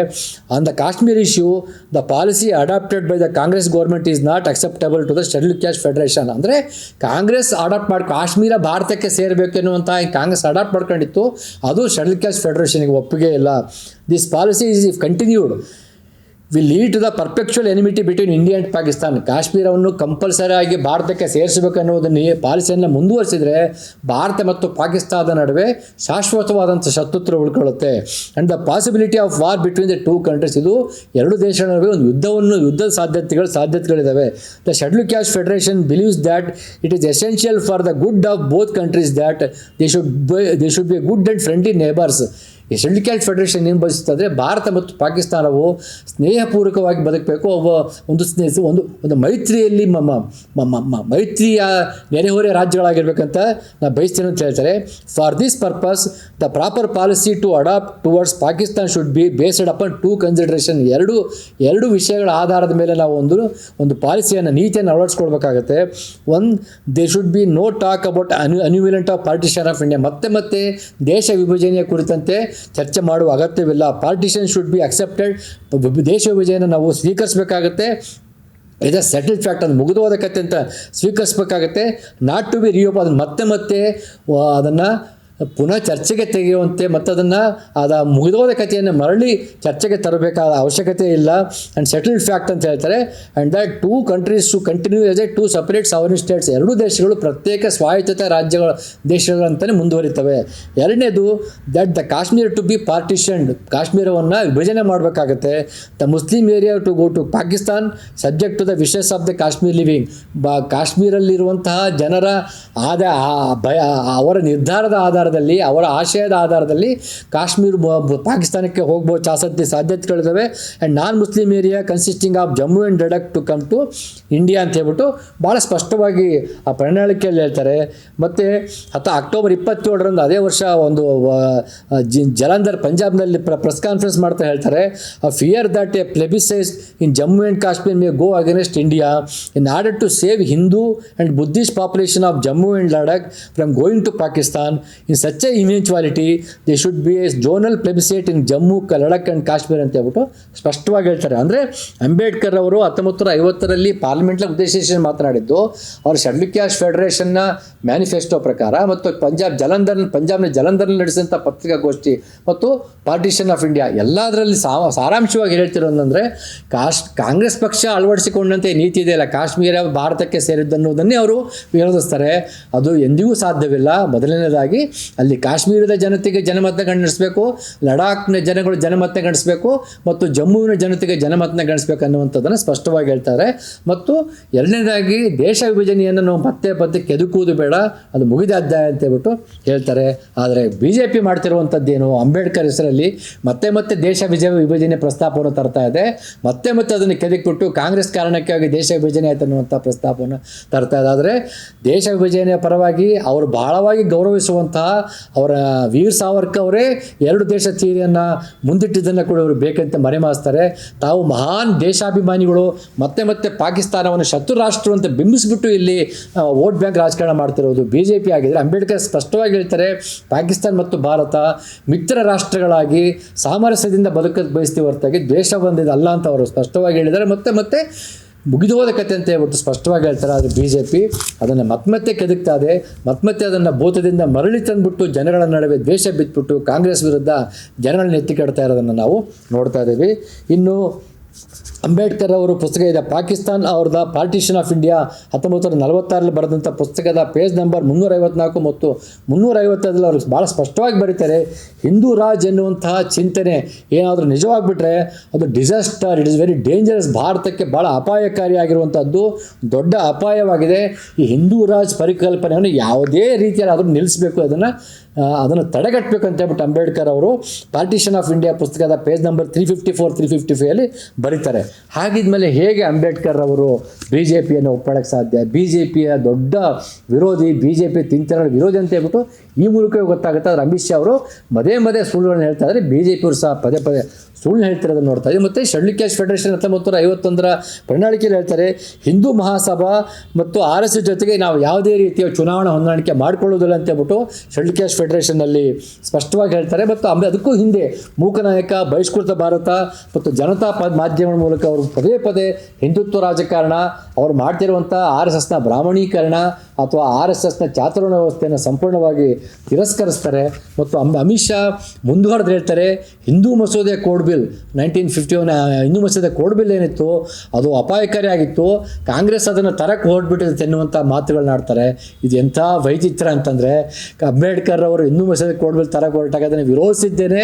on the Kashmir issue the policy adopted by the Congress government is not acceptable to the schedule federation ಅಂದರೆ ಕಾಂಗ್ರೆಸ್ ಅಡಾಪ್ಟ್ ಮಾಡಿ ಕಾಶ್ಮೀರ ಭಾರತಕ್ಕೆ ಸೇರಬೇಕು ಎನ್ನುವಂಥ ಕಾಂಗ್ರೆಸ್ ಅಡಾಪ್ಟ್ ಮಾಡ್ಕೊಂಡಿತ್ತು. ಅದು ಶಡಲ್ ಕ್ಯಾಸ್ಟ್ ಫೆಡರೇಷನ್ಗೆ ಒಪ್ಪಿಗೆ ಇಲ್ಲ. This policy is if continued will lead to the perpetual enmity between India and Pakistan ಕಾಶ್ಮೀರವನ್ನು ಕಂಪಲ್ಸರಿ ಆಗಿ ಭಾರತಕ್ಕೆ ಸೇರಿಸಬೇಕು ಅನ್ನೋದನ್ನು ಈ ಪಾಲಿಸಿಯನ್ನು ಮುಂದುವರಿಸಿದರೆ ಭಾರತ ಮತ್ತು ಪಾಕಿಸ್ತಾನದ ನಡುವೆ ಶಾಶ್ವತವಾದಂಥ ಶತ್ರುತ್ವ ಉಳ್ಕೊಳ್ಳುತ್ತೆ. And the possibility of war between the two countries ಇದು ಎರಡು ದೇಶಗಳ ನಡುವೆ ಒಂದು ಯುದ್ಧವನ್ನು, ಯುದ್ಧದ ಸಾಧ್ಯತೆಗಳು ಸಾಧ್ಯತೆಗಳಿದ್ದಾವೆ the schedule caste federation believes that it is essential for the good of both countries that they should they should be good and friendly neighbours ಈ syndicate federation ಏನು ಬಯಸುತ್ತದೆ ಭಾರತ ಮತ್ತು ಪಾಕಿಸ್ತಾನವು ಸ್ನೇಹಪೂರ್ವಕವಾಗಿ ಬದುಕಬೇಕು. ಅವ ಒಂದು ಸ್ನೇಹ, ಒಂದು ಒಂದು ಮೈತ್ರಿಯಲ್ಲಿ ಮೈತ್ರಿಯ ನೆರೆಹೊರೆ ರಾಜ್ಯಗಳಾಗಿರ್ಬೇಕಂತ ನಾನು ಬಯಸ್ತೇನೆ ಅಂತ ಹೇಳ್ತಾರೆ. For this purpose the proper policy to adopt towards Pakistan should be based upon two consideration ಎರಡು ಎರಡು ವಿಷಯಗಳ ಆಧಾರದ ಮೇಲೆ ನಾವು ಒಂದು ಒಂದು ಪಾಲಿಸಿಯನ್ನು, ನೀತಿಯನ್ನು ಅಳವಡಿಸ್ಕೊಳ್ಬೇಕಾಗತ್ತೆ one they should be no talk about ಅನ್ಯೂ annulment of partition of India ಮತ್ತೆ ಮತ್ತೆ ದೇಶ ವಿಭಜನೆಯ ಕುರಿತಂತೆ ಚರ್ಚೆ ಮಾಡುವ ಅಗತ್ಯವಿಲ್ಲ. ಪಾರ್ಟಿಷನ್ ಶುಡ್ ಬಿ ಅಕ್ಸೆಪ್ಟೆಡ್ ದೇಶ ವಿಭಜನೆಯನ್ನು ನಾವು ಸ್ವೀಕರಿಸಬೇಕಾಗತ್ತೆ. ಇದು ಸೆಟಲ್ ಫ್ಯಾಕ್ಟ್ ಅದು ಮುಗಿದೋದ ಕತೆ ಅಂತ ಸ್ವೀಕರಿಸಬೇಕಾಗತ್ತೆ. ನಾಟ್ ಟು ಬಿ ರಿಯೋಪ್ ಅದನ್ನು ಮತ್ತೆ ಮತ್ತೆ ಅದನ್ನು ಪುನಃ ಚರ್ಚೆಗೆ ತೆಗೆಯುವಂತೆ ಮತ್ತು ಅದನ್ನು ಅದ ಮುಗಿದೋದ ಕಥೆಯನ್ನು ಮರಳಿ ಚರ್ಚೆಗೆ ತರಬೇಕಾದ ಅವಶ್ಯಕತೆ ಇಲ್ಲ. ಆ್ಯಂಡ್ ಸೆಟಲ್ಡ್ ಫ್ಯಾಕ್ಟ್ ಅಂತ ಹೇಳ್ತಾರೆ. And that two countries to continue as a two separate sovereign states ಎರಡೂ ದೇಶಗಳು ಪ್ರತ್ಯೇಕ ಸ್ವಾಯತ್ತ ರಾಜ್ಯಗಳ ದೇಶಗಳಂತಲೇ ಮುಂದುವರಿತವೆ. ಎರಡನೇದು that the Kashmir to be partitioned ಕಾಶ್ಮೀರವನ್ನು ವಿಭಜನೆ ಮಾಡಬೇಕಾಗತ್ತೆ. The Muslim area to go to Pakistan subject to the wishes of the Kashmir living ಬ ಕಾಶ್ಮೀರಲ್ಲಿರುವಂತಹ ಜನರ ಆದ ಭಯ, ಅವರ ನಿರ್ಧಾರದ ಆಧಾರದಲ್ಲಿ, ಅವರ ಆಶಯದ ಆಧಾರದಲ್ಲಿ ಕಾಶ್ಮೀರ ಪಾಕಿಸ್ತಾನಕ್ಕೆ ಹೋಗ್ಬೋದು ಆಸಕ್ತಿ ಸಾಧ್ಯತೆಗಳಿದ್ದಾವೆ and non Muslim area consisting of Jammu and Ladakh to come to India ಅಂತ ಹೇಳ್ಬಿಟ್ಟು ಭಾಳ ಸ್ಪಷ್ಟವಾಗಿ ಆ ಪ್ರಣಾಳಿಕೆಯಲ್ಲಿ ಹೇಳ್ತಾರೆ. ಮತ್ತು ಹತ್ತ ಅಕ್ಟೋಬರ್ ಇಪ್ಪತ್ತೇಳರಂದು ಅದೇ ವರ್ಷ ಒಂದು ಜಲಂಧರ್ ಪಂಜಾಬ್ನಲ್ಲಿ ಪ್ರ ಪ್ರೆಸ್ ಕಾನ್ಫರೆನ್ಸ್ ಮಾಡ್ತಾ ಹೇಳ್ತಾರೆ. Fear that a plebiscite in Jammu and Kashmir may go against India in order to save Hindu and Buddhist population of Jammu and Ladakh from going to Pakistan in such a eventuality they should be a zonal plebiscite in Jammu ಕ- Ladakh and Kashmir ಅಂತ ಹೇಳ್ಬಿಟ್ಟು ಸ್ಪಷ್ಟವಾಗಿ ಹೇಳ್ತಾರೆ. ಅಂದರೆ ಅಂಬೇಡ್ಕರ್ ಅವರು ಹತ್ತೊಂಬತ್ತು ನೂರ ಐವತ್ತರಲ್ಲಿ ಪಾರ್ಲಿಮೆಂಟ್ಲಿ ಉದ್ದೇಶಿಸಿ ಮಾತನಾಡಿದ್ದು, ಅವರ ಶೆಡ್ಯೂಲ್ ಕ್ಯಾಸ್ಟ್ ಫೆಡರೇಷನ್ನ ಮ್ಯಾನಿಫೆಸ್ಟೋ ಪ್ರಕಾರ ಮತ್ತು ಪಂಜಾಬ್ ಜಲಂಧರ್, ಪಂಜಾಬ್ನ ಜಲಂಧರ್ನಲ್ಲಿ ನಡೆಸಿದಂಥ ಪತ್ರಿಕಾಗೋಷ್ಠಿ ಮತ್ತು ಪಾರ್ಟಿಷನ್ ಆಫ್ ಇಂಡಿಯಾ ಎಲ್ಲದರಲ್ಲಿ ಸಾರಾಂಶವಾಗಿ ಹೇಳ್ತಿರೋದಂದರೆ ಕಾಶ್, ಕಾಂಗ್ರೆಸ್ ಪಕ್ಷ ಅಳವಡಿಸಿಕೊಂಡಂತೆ ನೀತಿ ಇದೆಯಲ್ಲ ಕಾಶ್ಮೀರ ಭಾರತಕ್ಕೆ ಸೇರಿದ್ದನ್ನುವುದನ್ನೇ ಅವರು ವಿರೋಧಿಸ್ತಾರೆ. ಅದು ಎಂದಿಗೂ ಸಾಧ್ಯವಿಲ್ಲ. ಮೊದಲನೇದಾಗಿ ಅಲ್ಲಿ ಕಾಶ್ಮೀರದ ಜನತೆಗೆ ಜನಮತ ಗಣಿಸಬೇಕು ಲಡಾಖ್ನ ಜನಗಳು ಜನಮತನ ಗಣಿಸಬೇಕು ಮತ್ತು ಜಮ್ಮುವಿನ ಜನತೆಗೆ ಜನಮತನ ಗಣಿಸಬೇಕು ಅನ್ನುವಂಥದ್ದನ್ನು ಸ್ಪಷ್ಟವಾಗಿ ಹೇಳ್ತಾರೆ. ಮತ್ತು ಎರಡನೇದಾಗಿ ದೇಶ ವಿಭಜನೆಯನ್ನು ನಾವು ಮತ್ತೆ ಮತ್ತೆ ಕೆದಕುವುದು ಬೇಡ, ಅದು ಮುಗಿದ ಅಧ್ಯಾಯ ಅಂತ ಹೇಳ್ಬಿಟ್ಟು ಹೇಳ್ತಾರೆ. ಆದರೆ ಬಿ ಜೆ ಪಿ ಮಾಡ್ತಿರುವಂಥದ್ದೇನು? ಅಂಬೇಡ್ಕರ್ ಹೆಸರಲ್ಲಿ ಮತ್ತೆ ಮತ್ತೆ ದೇಶ ವಿಜಯ ವಿಭಜನೆ ಪ್ರಸ್ತಾಪವನ್ನು ತರ್ತಾ ಇದೆ. ಮತ್ತೆ ಮತ್ತೆ ಅದನ್ನು ಕೆದಕ್ಬಿಟ್ಟು ಕಾಂಗ್ರೆಸ್ ಕಾರಣಕ್ಕಾಗಿ ದೇಶ ವಿಭಜನೆ ಆಯ್ತು ಅನ್ನುವಂಥ ಪ್ರಸ್ತಾಪವನ್ನು ತರ್ತಾ ಇದೆ. ಆದರೆ ದೇಶ ವಿಭಜನೆಯ ಪರವಾಗಿ ಅವರು ಬಹಳವಾಗಿ ಗೌರವಿಸುವಂತಹ ಅವರ ವೀರ್ ಸಾವರ್ಕರ್ ಅವರೇ ಎರಡು ದೇಶ ಥಿಯರಿಯನ್ನು ಮುಂದಿಟ್ಟಿದ್ದನ್ನು ಕೂಡ ಅವರು ಬೇಕಂತ ಮರೆಮಾಚ್ತಾರೆ ತಾವು ಮಹಾನ್ ದೇಶಾಭಿಮಾನಿಗಳು, ಮತ್ತೆ ಮತ್ತೆ ಪಾಕಿಸ್ತಾನವನ್ನು ಶತ್ರು ರಾಷ್ಟ್ರ ಅಂತ ಬಿಂಬಿಸಿಬಿಟ್ಟು ಇಲ್ಲಿ ವೋಟ್ ಬ್ಯಾಂಕ್ ರಾಜಕಾರಣ ಮಾಡ್ತಿರೋದು. ಬಿ ಜೆ ಪಿ ಆಗಿದ್ರೆ ಅಂಬೇಡ್ಕರ್ ಸ್ಪಷ್ಟವಾಗಿ ಹೇಳ್ತಾರೆ, ಪಾಕಿಸ್ತಾನ ಮತ್ತು ಭಾರತ ಮಿತ್ರ ರಾಷ್ಟ್ರಗಳಾಗಿ ಸಾಮರಸ್ಯದಿಂದ ಬದುಕಕ್ಕೆ ಬಯಸ್ತೀವಿ ಹೊರತಾಗಿ ದ್ವೇಷ ಬಂದಿದೆ ಅಲ್ಲ ಅಂತ ಅವರು ಸ್ಪಷ್ಟವಾಗಿ ಹೇಳಿದ್ದಾರೆ. ಮತ್ತೆ ಮತ್ತೆ ಮುಗಿದು ಹೋದ ಕತೆ ಅಂತ ಹೇಳ್ಬಿಟ್ಟು ಸ್ಪಷ್ಟವಾಗಿ ಹೇಳ್ತಾರೆ ಆದರೆ ಬಿ ಜೆ ಪಿ ಅದನ್ನು ಮತ್ಮತ್ತೆ ಕೆದಕ್ತಾ ಇದೆ ಮತ್ಮತ್ತೆ ಅದನ್ನು ಭೂತದಿಂದ ಮರಳಿ ತಂದುಬಿಟ್ಟು ಜನಗಳ ನಡುವೆ ದ್ವೇಷ ಬಿತ್ಬಿಟ್ಟು ಕಾಂಗ್ರೆಸ್ ವಿರುದ್ಧ ಜನಗಳನ್ನ ಎತ್ತಿ ಕೆಡ್ತಾ ಇರೋದನ್ನು ನಾವು ನೋಡ್ತಾ ಇದ್ದೀವಿ. ಇನ್ನು ಅಂಬೇಡ್ಕರ್ ಅವರು ಪುಸ್ತಕ ಇದೆ ಪಾಕಿಸ್ತಾನ್ ಅವ್ರದ ಪಾರ್ಟಿಷನ್ ಆಫ್ ಇಂಡಿಯಾ ಹತ್ತೊಂಬತ್ತು ನೂರ ನಲವತ್ತಾರಲ್ಲಿ ಬರೆದಂಥ ಪುಸ್ತಕದ ಪೇಜ್ ನಂಬರ್ ಮುನ್ನೂರ ಐವತ್ನಾಲ್ಕು ಮತ್ತು ಮುನ್ನೂರ ಐವತ್ತೈದರಲ್ಲಿ ಅವರು ಭಾಳ ಸ್ಪಷ್ಟವಾಗಿ ಬರೀತಾರೆ, ಹಿಂದೂ ರಾಜ್ ಎನ್ನುವಂತಹ ಚಿಂತನೆ ಏನಾದರೂ ನಿಜವಾಗಿಬಿಟ್ರೆ ಅದು disaster it is very dangerous ಭಾರತಕ್ಕೆ ಭಾಳ ಅಪಾಯಕಾರಿಯಾಗಿರುವಂಥದ್ದು ದೊಡ್ಡ ಅಪಾಯವಾಗಿದೆ. ಈ ಹಿಂದೂ ರಾಜ್ ಪರಿಕಲ್ಪನೆಯನ್ನು ಯಾವುದೇ ರೀತಿಯಲ್ಲಿ ಆದರೂ ನಿಲ್ಲಿಸಬೇಕು, ಅದನ್ನು ಅದನ್ನು ತಡೆಗಟ್ಟಬೇಕು ಅಂತ ಹೇಳ್ಬಿಟ್ಟು ಅಂಬೇಡ್ಕರ್ ಅವರು ಪಾರ್ಟಿಷನ್ ಆಫ್ ಇಂಡಿಯಾ ಪುಸ್ತಕದ page number three fifty four three fifty ಫೈವಲ್ಲಿ ಬರೀತಾರೆ. ಹಾಗಿದ್ಮೇಲೆ ಹೇಗೆ ಅಂಬೇಡ್ಕರ್ ಅವರು ಬಿ ಜೆ ಪಿಯನ್ನು ಒಪ್ಪಳಕ್ಕೆ ಸಾಧ್ಯ? ಬಿ ಜೆ ಪಿಯ ದೊಡ್ಡ ವಿರೋಧಿ ಬಿ ಜೆ ಪಿ ತಿಂತಿರೋ ವಿರೋಧಿ ಅಂತ ಹೇಳ್ಬಿಟ್ಟು ಈ ಮೂಲಕವೇ ಗೊತ್ತಾಗುತ್ತೆ. ಆದರೆ ಅಮಿತ್ ಶಾ ಅವರು ಮದೇ ಮದೇ ಸುಳ್ಳುಗಳನ್ನ ಹೇಳ್ತಾ ಇದ್ದಾರೆ ಬಿ ಜೆ ಪಿಯವರು ಸಹ ಪದೇ ಪದೇ ಸುಳ್ಳು ಹೇಳ್ತಿರೋದನ್ನು ನೋಡ್ತಾ ಇದ್ದೀವಿ ಮತ್ತು ಶಳ್ಳಿಕೇಶ್ ಫೆಡರೇಷನ್ ಹತ್ತೊಂಬತ್ತು ನೂರ ಐವತ್ತೊಂದರ ಪ್ರಣಾಳಿಕೆಯಲ್ಲಿ ಹೇಳ್ತಾರೆ, ಹಿಂದೂ ಮಹಾಸಭಾ ಮತ್ತು ಆರ್ ಎಸ್ ಎಸ್ ಜೊತೆಗೆ ನಾವು ಯಾವುದೇ ರೀತಿಯ ಚುನಾವಣಾ ಹೊಂದಾಣಿಕೆ ಮಾಡಿಕೊಳ್ಳೋದಿಲ್ಲ ಅಂತ ಹೇಳ್ಬಿಟ್ಟು ಶಳ್ಳಿಕೇಶ್ ಫೆಡರೇಷನ್ನಲ್ಲಿ ಸ್ಪಷ್ಟವಾಗಿ ಹೇಳ್ತಾರೆ. ಮತ್ತು ಅದಕ್ಕೂ ಹಿಂದೆ ಮೂಕನಾಯಕ ಬಹಿಷ್ಕೃತ ಭಾರತ ಮತ್ತು ಜನತಾ ಮಾಧ್ಯಮಗಳ ಮೂಲಕ ಅವರು ಪದೇ ಪದೇ ಹಿಂದುತ್ವ ರಾಜಕಾರಣ, ಅವರು ಮಾಡ್ತಿರುವಂಥ ಆರ್ ಎಸ್ ಎಸ್ನ ಬ್ರಾಹ್ಮಣೀಕರಣ ಅಥವಾ ಆರ್ ಎಸ್ ಎಸ್ನ ಚಾತುರ್ಣ ವ್ಯವಸ್ಥೆಯನ್ನು ಸಂಪೂರ್ಣವಾಗಿ ತಿರಸ್ಕರಿಸ್ತಾರೆ. ಮತ್ತು ಅಮ್, ಅಮಿತ್ ಶಾ ಮುಂದುವರೆದು ಹೇಳ್ತಾರೆ, ಹಿಂದೂ ಮಸೂದೆ code bill nineteen fifty one Hindu ಮಸೂದೆ ಕೋಡ್ ಬಿಲ್ ಏನಿತ್ತು, ಅದು ಅಪಾಯಕಾರಿ ಆಗಿತ್ತು, ಕಾಂಗ್ರೆಸ್ ಅದನ್ನು ತರಕ್ಕೆ ಹೊರಟ್ಬಿಟ್ಟಿದೆ ಎನ್ನುವಂಥ ಮಾತುಗಳನ್ನ ಆಡ್ತಾರೆ. ಇದು ಎಂಥ ವೈಚಿತ್ರ ಅಂತಂದರೆ, ಅಂಬೇಡ್ಕರ್ ಅವರು ಹಿಂದೂ ಮಸೂದೆ ಕೋಡ್ ಬಿಲ್ ತರಕ್ಕೆ ಹೊರಟಾಗ ಅದನ್ನು ವಿರೋಧಿಸಿದ್ದೇನೆ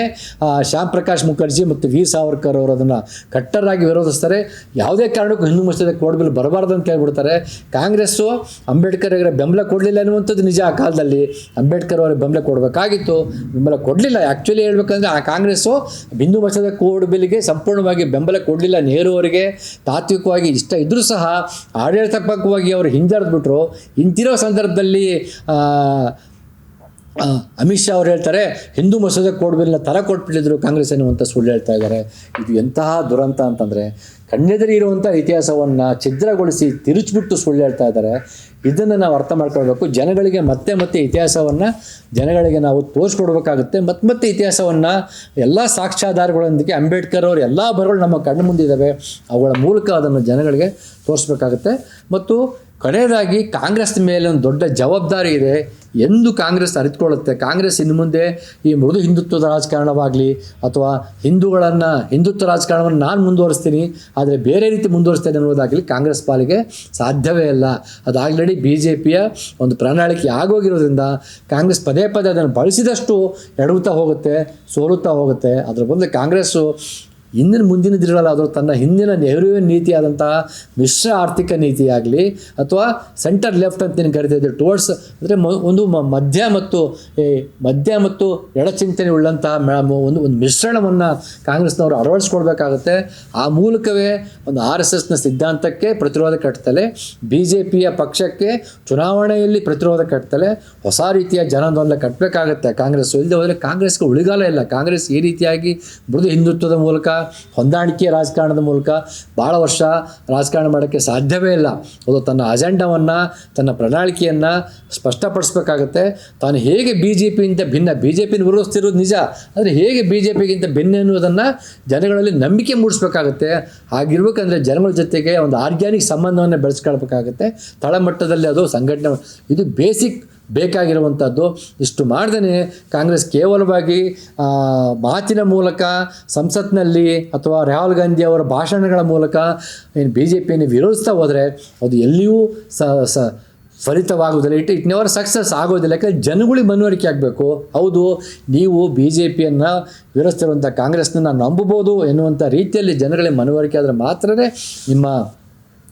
ಶ್ಯಾಮ್ ಪ್ರಕಾಶ್ ಮುಖರ್ಜಿ ಮತ್ತು ವೀರ್ ಸಾವರ್ಕರ್ ಅವರು ಅದನ್ನು ಕಟ್ಟರಾಗಿ ವಿರೋಧಿಸ್ತಾರೆ. ಯಾವುದೇ ಕಾರಣಕ್ಕೂ ಹಿಂದೂ ಮುಸ್ಲಿಂ ಕೋರ್ಟ್ ಬಿಲ್ ಬರಬಾರ್ದು ಅಂತ ಕೇಳ್ಬಿಡ್ತಾರೆ ಕಾಂಗ್ರೆಸ್ಸು ಅಂಬೇಡ್ಕರ್ ಅವರಿಗೆ ಬೆಂಬಲ ಕೊಡಲಿಲ್ಲ ಅನ್ನುವಂಥದ್ದು ನಿಜ ಆ ಕಾಲದಲ್ಲಿ. ಅಂಬೇಡ್ಕರ್ ಅವರಿಗೆ ಬೆಂಬಲ ಕೊಡಬೇಕಾಗಿತ್ತು. ಬೆಂಬಲ ಕೊಡಲಿಲ್ಲ. ಆ್ಯಕ್ಚುಲಿ ಹೇಳ್ಬೇಕಂದ್ರೆ ಆ ಕಾಂಗ್ರೆಸ್ಸು ಹಿಂದೂ ಮಸದ ಕೋಡ್ ಬಿಲ್ಗೆ ಸಂಪೂರ್ಣವಾಗಿ ಬೆಂಬಲ ಕೊಡಲಿಲ್ಲ ನೆಹರು ಅವರಿಗೆ. ತಾತ್ವಿಕವಾಗಿ ಇಷ್ಟ ಇದ್ದರೂ ಸಹ ಆಡಳಿತಾತ್ಮಕವಾಗಿ ಅವರು ಹಿಂಜರಿದ್ಬಿಟ್ರು ಇಂತಿರೋ ಸಂದರ್ಭದಲ್ಲಿ ಅಮಿತ್ ಶಾ ಅವ್ರು ಹೇಳ್ತಾರೆ, ಹಿಂದೂ ಮಸೂದೆ ಕೋಡ್ ಬಿಲ್ನ ತರ ಕೊಟ್ಬಿಟ್ಟಿದ್ರು ಕಾಂಗ್ರೆಸ್ ಅನ್ನುವಂಥ ಸುಳ್ಳು ಹೇಳ್ತಾ ಇದ್ದಾರೆ. ಇದು ಎಂತಹ ದುರಂತ ಅಂತಂದರೆ ಕಣ್ಣೆದರಿ ಇರುವಂಥ ಇತಿಹಾಸವನ್ನು ಛಿದ್ರಗೊಳಿಸಿ ತಿರುಚಿಬಿಟ್ಟು ಸುಳ್ಳು ಹೇಳ್ತಾ ಇದ್ದಾರೆ. ಇದನ್ನು ನಾವು ಅರ್ಥ ಮಾಡ್ಕೊಳ್ಬೇಕು. ಜನಗಳಿಗೆ ಮತ್ತೆ ಮತ್ತೆ ಇತಿಹಾಸವನ್ನು, ಜನಗಳಿಗೆ ನಾವು ತೋರಿಸ್ಕೊಡ್ಬೇಕಾಗುತ್ತೆ. ಮತ್ತೆ ಮತ್ತೆ ಇತಿಹಾಸವನ್ನು ಎಲ್ಲ ಸಾಕ್ಷ್ಯಾಧಾರಗಳೊಂದಿಗೆ ಅಂಬೇಡ್ಕರ್ ಅವರು ಎಲ್ಲ ಬರಗಳು ನಮ್ಮ ಕಣ್ಣು ಮುಂದಿದ್ದಾವೆ. ಅವುಗಳ ಮೂಲಕ ಅದನ್ನು ಜನಗಳಿಗೆ ತೋರಿಸ್ಬೇಕಾಗುತ್ತೆ. ಮತ್ತು ಕಡೆಯದಾಗಿ ಕಾಂಗ್ರೆಸ್ ಮೇಲೆ ಒಂದು ದೊಡ್ಡ ಜವಾಬ್ದಾರಿ ಇದೆ ಎಂದು ಕಾಂಗ್ರೆಸ್ ಅರಿತುಕೊಳ್ಳುತ್ತೆ. ಕಾಂಗ್ರೆಸ್ ಇನ್ನು ಮುಂದೆ ಈ ಮೃದು ಹಿಂದುತ್ವದ ರಾಜಕಾರಣವಾಗಲಿ ಅಥವಾ ಹಿಂದೂಗಳನ್ನು ಹಿಂದುತ್ವ ರಾಜಕಾರಣವನ್ನು ನಾನು ಮುಂದುವರಿಸ್ತೀನಿ, ಆದರೆ ಬೇರೆ ರೀತಿ ಮುಂದುವರಿಸ್ತೇನೆ ಅನ್ನೋದಾಗಲಿ ಕಾಂಗ್ರೆಸ್ ಪಾಲಿಗೆ ಸಾಧ್ಯವೇ ಇಲ್ಲ. ಅದು ಆಲ್ರೆಡಿ ಬಿ ಜೆ ಪಿಯ ಒಂದು ಪ್ರಣಾಳಿಕೆ ಆಗೋಗಿರೋದ್ರಿಂದ ಕಾಂಗ್ರೆಸ್ ಪದೇ ಪದೇ ಅದನ್ನು ಬಳಸಿದಷ್ಟು ಎಡವುತ್ತಾ ಹೋಗುತ್ತೆ, ಸೋಲುತ್ತಾ ಹೋಗುತ್ತೆ. ಅದರ ಬಂದು ಕಾಂಗ್ರೆಸ್ಸು ಹಿಂದಿನ ಮುಂದಿನ ದಿನಗಳಾದರೂ ತನ್ನ ಹಿಂದಿನ ನೆಹರುವಿನ ನೀತಿಯಾದಂತಹ ಮಿಶ್ರ ಆರ್ಥಿಕ ನೀತಿಯಾಗಲಿ ಅಥವಾ ಸೆಂಟರ್ ಲೆಫ್ಟ್ ಅಂತ ನೀನು ಕರಿತಾ ಇದ್ದೀವಿ ಟುವರ್ಡ್ಸ್ ಅಂದರೆ ಒಂದು ಮಧ್ಯ ಮತ್ತು ಮಧ್ಯ ಮತ್ತು ಎಡಚಿಂತನೆ ಉಳ್ಳಂತಹ ಮ- ಮ- ಒಂದು ಒಂದು ಮಿಶ್ರಣವನ್ನು ಕಾಂಗ್ರೆಸ್ನವರು ಅಳವಡಿಸ್ಕೊಳ್ಬೇಕಾಗತ್ತೆ. ಆ ಮೂಲಕವೇ ಒಂದು ಆರ್ ಎಸ್ ಎಸ್ನ ಸಿದ್ಧಾಂತಕ್ಕೆ ಪ್ರತಿರೋಧ ಕಟ್ತಲೆ ಬಿ ಜೆ ಪಿಯ ಪಕ್ಷಕ್ಕೆ ಚುನಾವಣೆಯಲ್ಲಿ ಪ್ರತಿರೋಧ ಕಟ್ತಲೆ ಹೊಸ ರೀತಿಯ ಜನಾಂದೋಲನ ಕಟ್ಟಬೇಕಾಗತ್ತೆ. ಕಾಂಗ್ರೆಸ್ ಇಲ್ಲದೆ ಹೋದರೆ ಕಾಂಗ್ರೆಸ್ಗೆ ಉಳಿಗಾಲ ಇಲ್ಲ. ಕಾಂಗ್ರೆಸ್ ಈ ರೀತಿಯಾಗಿ ಮೃದು ಹಿಂದುತ್ವದ ಮೂಲಕ ಹೊಂದಾಣಿಕೆ ರಾಜಕಾರಣದ ಮೂಲಕ ಭಾಳ ವರ್ಷ ರಾಜಕಾರಣ ಮಾಡೋಕ್ಕೆ ಸಾಧ್ಯವೇ ಇಲ್ಲ. ಅದು ತನ್ನ ಅಜೆಂಡವನ್ನು, ತನ್ನ ಪ್ರಣಾಳಿಕೆಯನ್ನು ಸ್ಪಷ್ಟಪಡಿಸ್ಬೇಕಾಗತ್ತೆ. ತಾನು ಹೇಗೆ ಬಿ ಜೆ ಪಿಗಿಂತ ಭಿನ್ನ ಬಿ ಜೆ ಪಿನ ವಿರೋಧಿಸ್ತಿರೋದು ನಿಜ, ಆದರೆ ಹೇಗೆ ಬಿ ಜೆ ಪಿಗಿಂತ ಭಿನ್ನ ಎನ್ನುವುದನ್ನು ಜನಗಳಲ್ಲಿ ನಂಬಿಕೆ ಮೂಡಿಸ್ಬೇಕಾಗತ್ತೆ. ಹಾಗಿರ್ಬೇಕಂದ್ರೆ ಜನಗಳ ಜೊತೆಗೆ ಒಂದು ಆರ್ಗ್ಯಾನಿಕ್ ಸಂಬಂಧವನ್ನು ಬೆಳೆಸ್ಕೊಳ್ಬೇಕಾಗತ್ತೆ. ತಳಮಟ್ಟದಲ್ಲಿ ಅದು ಸಂಘಟನೆ, ಇದು ಬೇಸಿಕ್ ಬೇಕಾಗಿರುವಂಥದ್ದು. ಇಷ್ಟು ಮಾಡ್ದೇ ಕಾಂಗ್ರೆಸ್ ಕೇವಲವಾಗಿ ಮಾತಿನ ಮೂಲಕ, ಸಂಸತ್ನಲ್ಲಿ ಅಥವಾ ರಾಹುಲ್ ಗಾಂಧಿ ಅವರ ಭಾಷಣಗಳ ಮೂಲಕ ಏನು ಬಿ ಜೆ ಪಿಯನ್ನು ವಿರೋಧಿಸ್ತಾ ಹೋದರೆ ಅದು ಎಲ್ಲಿಯೂ ಸ ಸ, ಫಲಿತವಾಗುವುದಿಲ್ಲ. ಇಟ್ ಇಟ್ ನೆವರ್ ಸಕ್ಸಸ್ ಆಗೋದಿಲ್ಲ. ಯಾಕಂದರೆ ಜನಗಳಿಗೆ ಮನವರಿಕೆ ಆಗಬೇಕು. ಹೌದು, ನೀವು ಬಿ ಜೆ ಪಿಯನ್ನು ವಿರೋಧಿಸ್ತಿರುವಂಥ ಕಾಂಗ್ರೆಸ್ನ ನಾನು ನಂಬಬಹುದು ಎನ್ನುವಂಥ ರೀತಿಯಲ್ಲಿ ಜನಗಳಿಗೆ ಮನವರಿಕೆ ಆದರೆ ಮಾತ್ರನೇ ನಿಮ್ಮ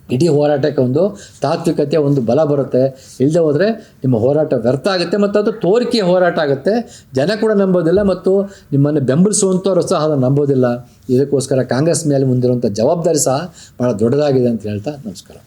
ಇಡೀ ಹೋರಾಟಕ್ಕೆ ಒಂದು ತಾತ್ವಿಕತೆ ಒಂದು ಬಲ ಬರುತ್ತೆ. ಇಲ್ಲದೆ ಹೋದರೆ ನಿಮ್ಮ ಹೋರಾಟ ವ್ಯರ್ಥ ಆಗುತ್ತೆ ಮತ್ತು ಅದು ತೋರಿಕೆಯ ಹೋರಾಟ ಆಗುತ್ತೆ. ಜನ ಕೂಡ ನಂಬೋದಿಲ್ಲ ಮತ್ತು ನಿಮ್ಮನ್ನು ಬೆಂಬಲಿಸುವಂಥವ್ರು ಸಹ ಅದನ್ನು ನಂಬೋದಿಲ್ಲ. ಇದಕ್ಕೋಸ್ಕರ ಕಾಂಗ್ರೆಸ್ ಮೇಲೆ ಮುಂದಿರುವಂಥ ಜವಾಬ್ದಾರಿ ಸಹ ಭಾಳ ದೊಡ್ಡದಾಗಿದೆ ಅಂತ ಹೇಳ್ತಾ ನಮಸ್ಕಾರ.